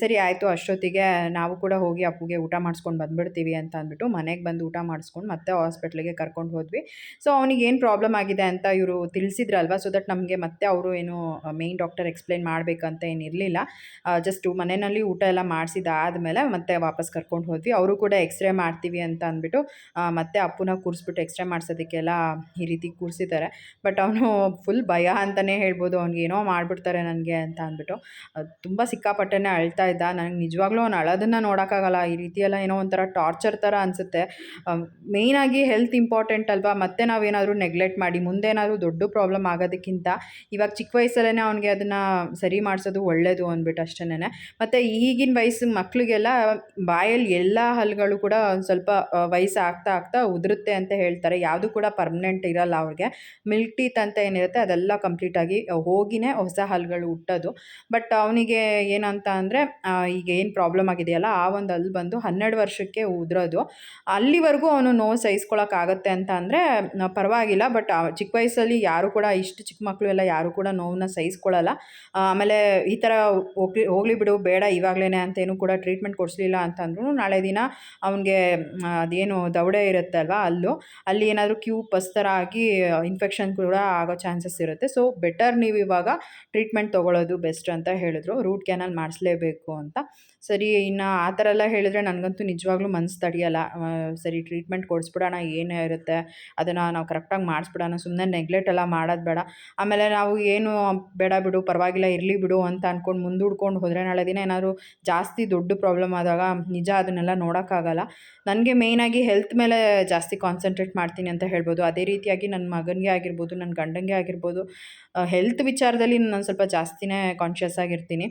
ಸರಿ ಆಯಿತು ಅಷ್ಟೊತ್ತಿಗೆ ನಾವು ಕೂಡ ಹೋಗಿ ಅಪ್ಪುಗೆ ಊಟ ಮಾಡಿಸ್ಕೊಂಡು ಬಂದುಬಿಡ್ತೀವಿ ಅಂತ ಅಂದ್ಬಿಟ್ಟು ಮನೆಗೆ ಬಂದು ಊಟ ಮಾಡಿಸ್ಕೊಂಡು ಮತ್ತೆ ಹಾಸ್ಪಿಟ್ಲಿಗೆ ಕರ್ಕೊಂಡು ಹೋದ್ವಿ. ಸೊ, ಅವನಿಗೆ ಏನು ಪ್ರಾಬ್ಲಮ್ ಆಗಿದೆ ಅಂತ ಇವರು ತಿಳಿಸಿದ್ರಲ್ವ? ಸೊ ದಟ್ ನಮಗೆ ಮತ್ತೆ ಅವರು ಏನು ಮೇನ್ ಡಾಕ್ಟರ್ ಎಕ್ಸ್ಪ್ಲೈನ್ ಮಾಡಬೇಕಂತ ಏನಿರಲಿಲ್ಲ ಜಸ್ಟ್ ಮನೆಯಲ್ಲಿ ಊಟ ಎಲ್ಲ ಮಾಡಿಸಿದಾದ್ಮೇಲೆ ಮತ್ತೆ ವಾಪಸ್ ಕರ್ಕೊಂಡು ಹೋದ್ವಿ. ಅವರು ಕೂಡ ಎಕ್ಸ್ರೇ ಮಾಡ್ತೀವಿ ಅಂತ ಅಂದ್ಬಿಟ್ಟು ಮತ್ತೆ ಅಪ್ಪುನ ಕೂರಿಸ್ಬಿಟ್ಟು ಎಕ್ಸ್ರೇ ಮಾಡಿಸೋದಕ್ಕೆಲ್ಲ ಈ ರೀತಿ ಕೂರಿಸಿದ್ದಾರೆ. ಬಟ್ ಅವನು ಫುಲ್ ಭಯ ಅಂತಲೇ ಹೇಳ್ಬೋದು. ಅವ್ನಿಗೆ ಏನೋ ಮಾಡಿಬಿಡ್ತಾರೆ ನನಗೆ ಅಂತ ಅಂದ್ಬಿಟ್ಟು. ತುಂಬ ಸಿಕ್ಕಾಪಟ್ಟೆನೇ ಅಳ್ತಾ ಇದ್ದ. ನನಗೆ ನಿಜವಾಗ್ಲೂ ಅವ್ನು ಅಳೋದನ್ನು ನೋಡೋಕ್ಕಾಗಲ್ಲ. ಈ ರೀತಿ ಎಲ್ಲ ಏನೋ ಒಂಥರ ಟಾರ್ಚರ್ ಥರ ಅನಿಸುತ್ತೆ. ಮೇಯ್ನಾಗಿ ಹೆಲ್ತ್ ಇಂಪಾರ್ಟೆಂಟ್ ಅಲ್ವಾ? ಮತ್ತೆ ನಾವೇನಾದರೂ ನೆಗ್ಲೆಕ್ಟ್ ಮಾಡಿ ಮುಂದೆ ಏನಾದರೂ ದೊಡ್ಡ ಪ್ರಾಬ್ಲಮ್ ಆಗೋದಕ್ಕಿಂತ ಇವಾಗ ಚಿಕ್ಕ ವಯಸ್ಸಲ್ಲೇ ಅವನಿಗೆ ಅದನ್ನು ಸರಿ ಮಾಡಿಸೋದು ಒಳ್ಳೆಯದು ಅಂದ್ಬಿಟ್ಟು ಅಷ್ಟೇನೆ ಮತ್ತು ಈಗಿನ ವಯಸ್ಸು ಮಕ್ಕಳಿಗೆಲ್ಲ ಬಾಯಲ್ಲಿ ಎಲ್ಲ ಹಲ್ಲುಗಳು ಕೂಡ ಒಂದು ಸ್ವಲ್ಪ ವಯಸ್ಸು ಆಗ್ತಾ ಆಗ್ತಾ ಉದುರುತ್ತೆ ಅಂತ ಹೇಳ್ತಾರೆ. ಯಾವುದು ಕೂಡ ಪರ್ಮನೆಂಟ್ ಇರಲ್ಲ ಅವ್ರಿಗೆ. ಮಿಲ್ಕ್ ಟೀತ್ ಅಂತ ಏನಿರುತ್ತೆ ಅದೆಲ್ಲ ಕಂಪ್ಲೀಟಾಗಿ ಹೋಗಿನೇ ಹೊಸ ಹಲ್ಲುಗಳು ಹುಟ್ಟೋದು. ಬಟ್ ಅವನಿಗೆ ಏನಂತ ಅಂದರೆ ಈಗ ಏನು ಪ್ರಾಬ್ಲಮ್ ಆಗಿದೆಯಲ್ಲ, ಆ ಒಂದು ಅಲ್ಲಿ ಬಂದು ಹನ್ನೆರಡು ವರ್ಷಕ್ಕೆ ಉದುರೋದು. ಅಲ್ಲಿವರೆಗೂ ಅವನು ನೋವು ಸಹಿಸ್ಕೊಳ್ಳೋಕ್ಕಾಗತ್ತೆ ಅಂತ ಅಂದರೆ ಪರವಾಗಿಲ್ಲ ಬಟ್ ಚಿಕ್ಕ ವಯಸ್ಸಲ್ಲಿ ಯಾರು ಕೂಡ ಇಷ್ಟು ಚಿಕ್ಕ ಮಕ್ಕಳು ಎಲ್ಲ ಯಾರು ಕೂಡ ನೋವನ್ನ ಸಹಿಸ್ಕೊಳ್ಳಲ್ಲ ಆಮೇಲೆ ಈ ಥರ ಹೋಗ್ಲಿ, ಹೋಗಲಿ ಬಿಡು, ಬೇಡ ಇವಾಗಲೇ ಅಂತೇನು ಕೂಡ ಟ್ರೀಟ್ಮೆಂಟ್ ಕೊಡಿಸ್ಲಿಲ್ಲ ಅಂತಂದ್ರೂ, ನಾಳೆ ದಿನ ಅವನಿಗೆ ಅದೇನು ದೌಡೆ ಇರುತ್ತೆ ಅಲ್ವಾ ಅಲ್ಲೂ ಅಲ್ಲಿ ಏನಾದರೂ ಕ್ಯೂ ಪಸ್ತರ ಆಗಿ ಇನ್ಫೆಕ್ಷನ್ ಕೂಡ ಆಗೋ ಚಾನ್ಸಸ್ ಇರುತ್ತೆ. ಸೊ ಬೆಟರ್ ನೀವು ಇವಾಗ ಟ್ರೀಟ್ಮೆಂಟ್ ತೊಗೊಳ್ಳೋದು ಬೆಸ್ಟ್ ಅಂತ ಹೇಳಿದ್ರು ರೂಟ್ ಕ್ಯಾನಲ್ ಮಾಡಿಸ್ಲೇಬೇಕು ಅಂತ. ಸರಿ, ಇನ್ನು ಆ ಥರ ಎಲ್ಲ ಹೇಳಿದ್ರೆ ನನಗಂತೂ ನಿಜವಾಗ್ಲೂ ಮನ್ಸು ತಡೆಯಲ್ಲ. ಸರಿ ಟ್ರೀಟ್ಮೆಂಟ್ ಕೊಡಿಸ್ಬಿಡೋಣ, ಏನೇ ಇರುತ್ತೆ, ಅದನ್ನು ನಾವು ಕರೆಕ್ಟಾಗಿ ಮಾಡಿಸ್ಬಿಡೋಣ ಸುಮ್ಮನೆ ನೆಗ್ಲೆಕ್ಟ್ ಎಲ್ಲ ಮಾಡೋದು ಬೇಡ. ಆಮೇಲೆ ನಾವು ಏನು, ಬೇಡ ಬಿಡು, ಪರವಾಗಿಲ್ಲ, ಇರಲಿ ಬಿಡು ಅಂತ ಅಂದ್ಕೊಂಡು ಮುಂದೂಡ್ಕೊಂಡು ಹೋದರೆ ನಾಳೆ ದಿನ ಏನಾದರೂ ಜಾಸ್ತಿ ದೊಡ್ಡ ಪ್ರಾಬ್ಲಮ್ ಆದಾಗ ನಿಜ ಅದನ್ನೆಲ್ಲ ನೋಡೋಕ್ಕಾಗಲ್ಲ. ನನಗೆ ಮೇಯ್ನಾಗಿ ಹೆಲ್ತ್ ಮೇಲೆ ಜಾಸ್ತಿ ಕಾನ್ಸಂಟ್ರೇಟ್ ಮಾಡ್ತೀನಿ ಅಂತ ಹೇಳ್ಬೋದು. ಅದೇ ರೀತಿಯಾಗಿ ನನ್ನ ಮಗನಿಗೆ ಆಗಿರ್ಬೋದು ನನ್ನ ಗಂಡನಿಗೆ ಆಗಿರ್ಬೋದು ಹೆಲ್ತ್ ವಿಚಾರದಲ್ಲಿ ನಾನು ಸ್ವಲ್ಪ ಜಾಸ್ತಿನೇ ಕಾನ್ಷಿಯಸ್ ಆಗಿರ್ತೀನಿ.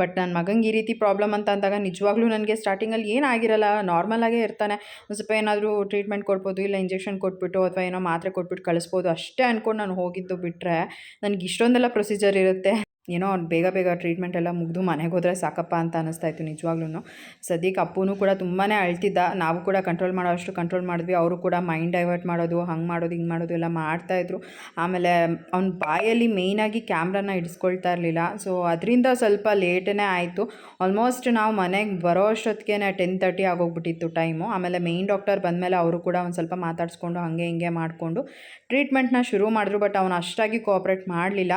ಬಟ್ ನನ್ನ ಮಗಂಗೆ ಈ ರೀತಿ ಪ್ರಾಬ್ಲಮ್ ಅಂತ ಅಂದಾಗ ನಿಜವಾಗ್ಲೂ ನನಗೆ ಸ್ಟಾರ್ಟಿಂಗಲ್ಲಿ ಏನಾಗಿರಲ್ಲ ನಾರ್ಮಲಾಗೇ ಇರ್ತಾನೆ. ಒಂದು ಸ್ವಲ್ಪ ಏನಾದರೂ ಟ್ರೀಟ್ಮೆಂಟ್ ಕೊಡ್ಬೋದು, ಇಲ್ಲ ಇಂಜೆಕ್ಷನ್ ಕೊಟ್ಬಿಟ್ಟು ಅಥವಾ ಏನೋ ಮಾತ್ರೆ ಕೊಟ್ಬಿಟ್ಟು ಕಳಿಸ್ಬೋದು ಅಷ್ಟೇ ಅಂದ್ಕೊಂಡು ನಾನು ಹೋಗಿದ್ದು ಬಿಟ್ಟರೆ ನನಗೆ ಇಷ್ಟೊಂದೆಲ್ಲ ಪ್ರೊಸೀಜರ್ ಇರುತ್ತೆ. ಏನೋ ಬೇಗ ಬೇಗ ಟ್ರೀಟ್ಮೆಂಟ್ ಎಲ್ಲ ಮುಗಿದು ಮನೆಗೆ ಹೋದರೆ ಸಾಕಪ್ಪ ಅಂತ ಅನ್ನಿಸ್ತಾ ಇತ್ತು ನಿಜವಾಗ್ಲೂ ಸದ್ಯಕ್ಕೆ ಅಪ್ಪನೂ ಕೂಡ ತುಂಬಾ ಅಳ್ತಿದ್ದ. ನಾವು ಕೂಡ ಕಂಟ್ರೋಲ್ ಮಾಡೋ ಅಷ್ಟು ಕಂಟ್ರೋಲ್ ಮಾಡಿದ್ವಿ. ಅವರು ಕೂಡ ಮೈಂಡ್ ಡೈವರ್ಟ್ ಮಾಡೋದು, ಹಂಗೆ ಮಾಡೋದು, ಹಿಂಗೆ ಮಾಡೋದು ಎಲ್ಲ ಮಾಡ್ತಾಯಿದ್ರು ಆಮೇಲೆ ಅವ್ನ ಬಾಯಲ್ಲಿ ಮೇಯ್ನಾಗಿ ಕ್ಯಾಮ್ರಾನ ಇಡಿಸ್ಕೊಳ್ತಾ ಇರಲಿಲ್ಲ. ಸೊ ಅದರಿಂದ ಸ್ವಲ್ಪ ಲೇಟೇ ಆಯಿತು. ಆಲ್ಮೋಸ್ಟ್ ನಾವು ಮನೆಗೆ ಬರೋ ಅಷ್ಟೊತ್ತಿಗೆ ಟೆನ್ ತರ್ಟಿ ಆಗೋಗ್ಬಿಟ್ಟಿತ್ತು ಟೈಮು ಆಮೇಲೆ ಮೇಯ್ನ್ ಡಾಕ್ಟರ್ ಬಂದಮೇಲೆ ಅವರು ಕೂಡ ಒಂದು ಸ್ವಲ್ಪ ಮಾತಾಡಿಸ್ಕೊಂಡು ಹಾಗೆ ಹಿಂಗೆ ಮಾಡಿಕೊಂಡು ಟ್ರೀಟ್ಮೆಂಟ್ನ ಶುರು ಮಾಡಿದ್ರು. ಬಟ್ ಅವನು ಅಷ್ಟಾಗಿ ಕೋಆಪ್ರೇಟ್ ಮಾಡಲಿಲ್ಲ.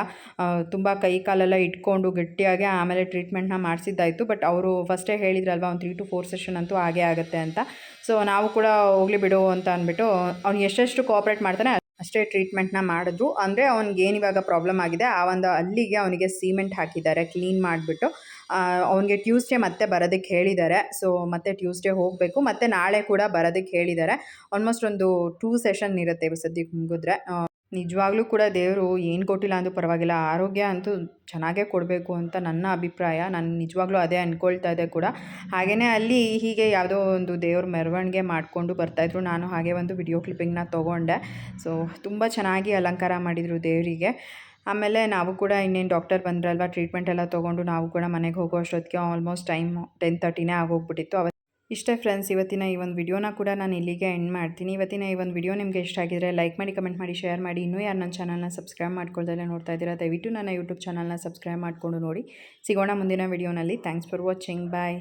ತುಂಬ ಕೈ ಕಾಲೆಲ್ಲ ಇಟ್ಕೊಂಡು ಗಟ್ಟಿಯಾಗಿ ಆಮೇಲೆ ಟ್ರೀಟ್ಮೆಂಟ್ನ ಮಾಡಿಸಿದ್ದಾಯಿತು. ಬಟ್ ಅವರು ಫಸ್ಟೇ ಹೇಳಿದ್ರಲ್ವ, ಒಂದು ತ್ರೀ ಟು ಫೋರ್ ಸೆಷನ್ ಅಂತೂ ಆಗೇ ಆಗುತ್ತೆ ಅಂತ. ಸೊ ನಾವು ಕೂಡ ಹೋಗಲಿ ಬಿಡು ಅಂತ ಅಂದ್ಬಿಟ್ಟು, ಅವ್ನು ಎಷ್ಟೆಷ್ಟು ಕೋಆಪ್ರೇಟ್ ಮಾಡ್ತಾನೆ ಅಷ್ಟೇ ಟ್ರೀಟ್ಮೆಂಟ್ನ ಮಾಡಿದ್ರು. ಅಂದರೆ ಅವ್ನಿಗೆ ಏನು ಇವಾಗ ಪ್ರಾಬ್ಲಮ್ ಆಗಿದೆ, ಆ ಒಂದು ಅಲ್ಲಿಗೆ ಅವನಿಗೆ ಸಿಮೆಂಟ್ ಹಾಕಿದ್ದಾರೆ ಕ್ಲೀನ್ ಮಾಡಿಬಿಟ್ಟು. ಅವನಿಗೆ ಟ್ಯೂಸ್ಡೇ ಮತ್ತೆ ಬರೋದಕ್ಕೆ ಹೇಳಿದ್ದಾರೆ. ಸೊ ಮತ್ತೆ ಟ್ಯೂಸ್ಡೇ ಹೋಗಬೇಕು. ಮತ್ತು ನಾಳೆ ಕೂಡ ಬರೋದಕ್ಕೆ ಹೇಳಿದ್ದಾರೆ. ಆಲ್ಮೋಸ್ಟ್ ಒಂದು ಟೂ ಸೆಷನ್ ಇರುತ್ತೆ ಸದ್ಯಕ್ಕೆ ಮುಗಿದ್ರೆ. ನಿಜವಾಗ್ಲೂ ಕೂಡ ದೇವರು ಏನು ಕೊಟ್ಟಿಲ್ಲ ಅಂದರೂ ಪರವಾಗಿಲ್ಲ. ಆರೋಗ್ಯ ಅಂತೂ ಚೆನ್ನಾಗೇ ಕೊಡಬೇಕು ಅಂತ ನನ್ನ ಅಭಿಪ್ರಾಯ. ನಾನು ನಿಜವಾಗ್ಲೂ ಅದೇ ಅಂದ್ಕೊಳ್ತಾ ಇದ್ದೆ ಕೂಡ. ಹಾಗೆಯೇ ಅಲ್ಲಿ ಹೀಗೆ ಯಾವುದೋ ಒಂದು ದೇವ್ರ ಮೆರವಣಿಗೆ ಮಾಡಿಕೊಂಡು ಬರ್ತಾಯಿದ್ರು ನಾನು ಹಾಗೆ ಒಂದು ವಿಡಿಯೋ ಕ್ಲಿಪ್ಪಿಂಗ್ನ ತೊಗೊಂಡೆ. ಸೊ, ತುಂಬ ಚೆನ್ನಾಗಿ ಅಲಂಕಾರ ಮಾಡಿದರು ದೇವರಿಗೆ. ಆಮೇಲೆ ನಾವು ಕೂಡ ಇನ್ನೇನು ಡಾಕ್ಟರ್ ಬಂದ್ರಲ್ವ, ಟ್ರೀಟ್ಮೆಂಟ್ ಎಲ್ಲ ತೊಗೊಂಡು ನಾವು ಕೂಡ ಮನೆಗೆ ಹೋಗೋ ಅಷ್ಟೊತ್ತಿಗೆ ಆಲ್ಮೋಸ್ಟ್ ಟೈಮ್ ಟೆನ್ ತರ್ಟಿನೇ ಆಗೋಗ್ಬಿಟ್ಟಿತ್ತು. ಇಷ್ಟೇ ಫ್ರೆಂಡ್ಸ್ ಇವತ್ತಿನ ಈ ಒಂದು ವಿಡಿಯೋನ ಕೂಡ ನಾನು ಇಲ್ಲಿಗೆ ಎಂಡ್ ಮಾಡ್ತೀನಿ. ಇವತ್ತಿನ ಈ ಒಂದು ವಿಡಿಯೋ ನಿಮಗೆ ಇಷ್ಟ ಆಗಿದ್ರೆ ಲೈಕ್ ಮಾಡಿ ಕಮೆಂಟ್ ಮಾಡಿ ಶೇರ್ ಮಾಡಿ. ಇನ್ನೂ ಯಾರು ನನ್ನ ಚಾನಲ್ನ ಸಬ್ಸ್ಕ್ರೈಬ್ ಮಾಡ್ಕೊಳ್ದಲ್ಲೇ ನೋಡ್ತಾ ಇದ್ದೀರಾ, ದಯವಿಟ್ಟು ನನ್ನ ಯೂಟ್ಯೂಬ್ ಚಾನಲ್ನ ಸಬ್ಸ್ಕ್ರೈಬ್ ಮಾಡಿಕೊಂಡು ನೋಡಿ. ಸಿಗೋಣ ಮುಂದಿನ ವಿಡಿಯೋನಲ್ಲಿ ಥ್ಯಾಂಕ್ಸ್ ಫಾರ್ ವಾಚಿಂಗ್ ಬಾಯ್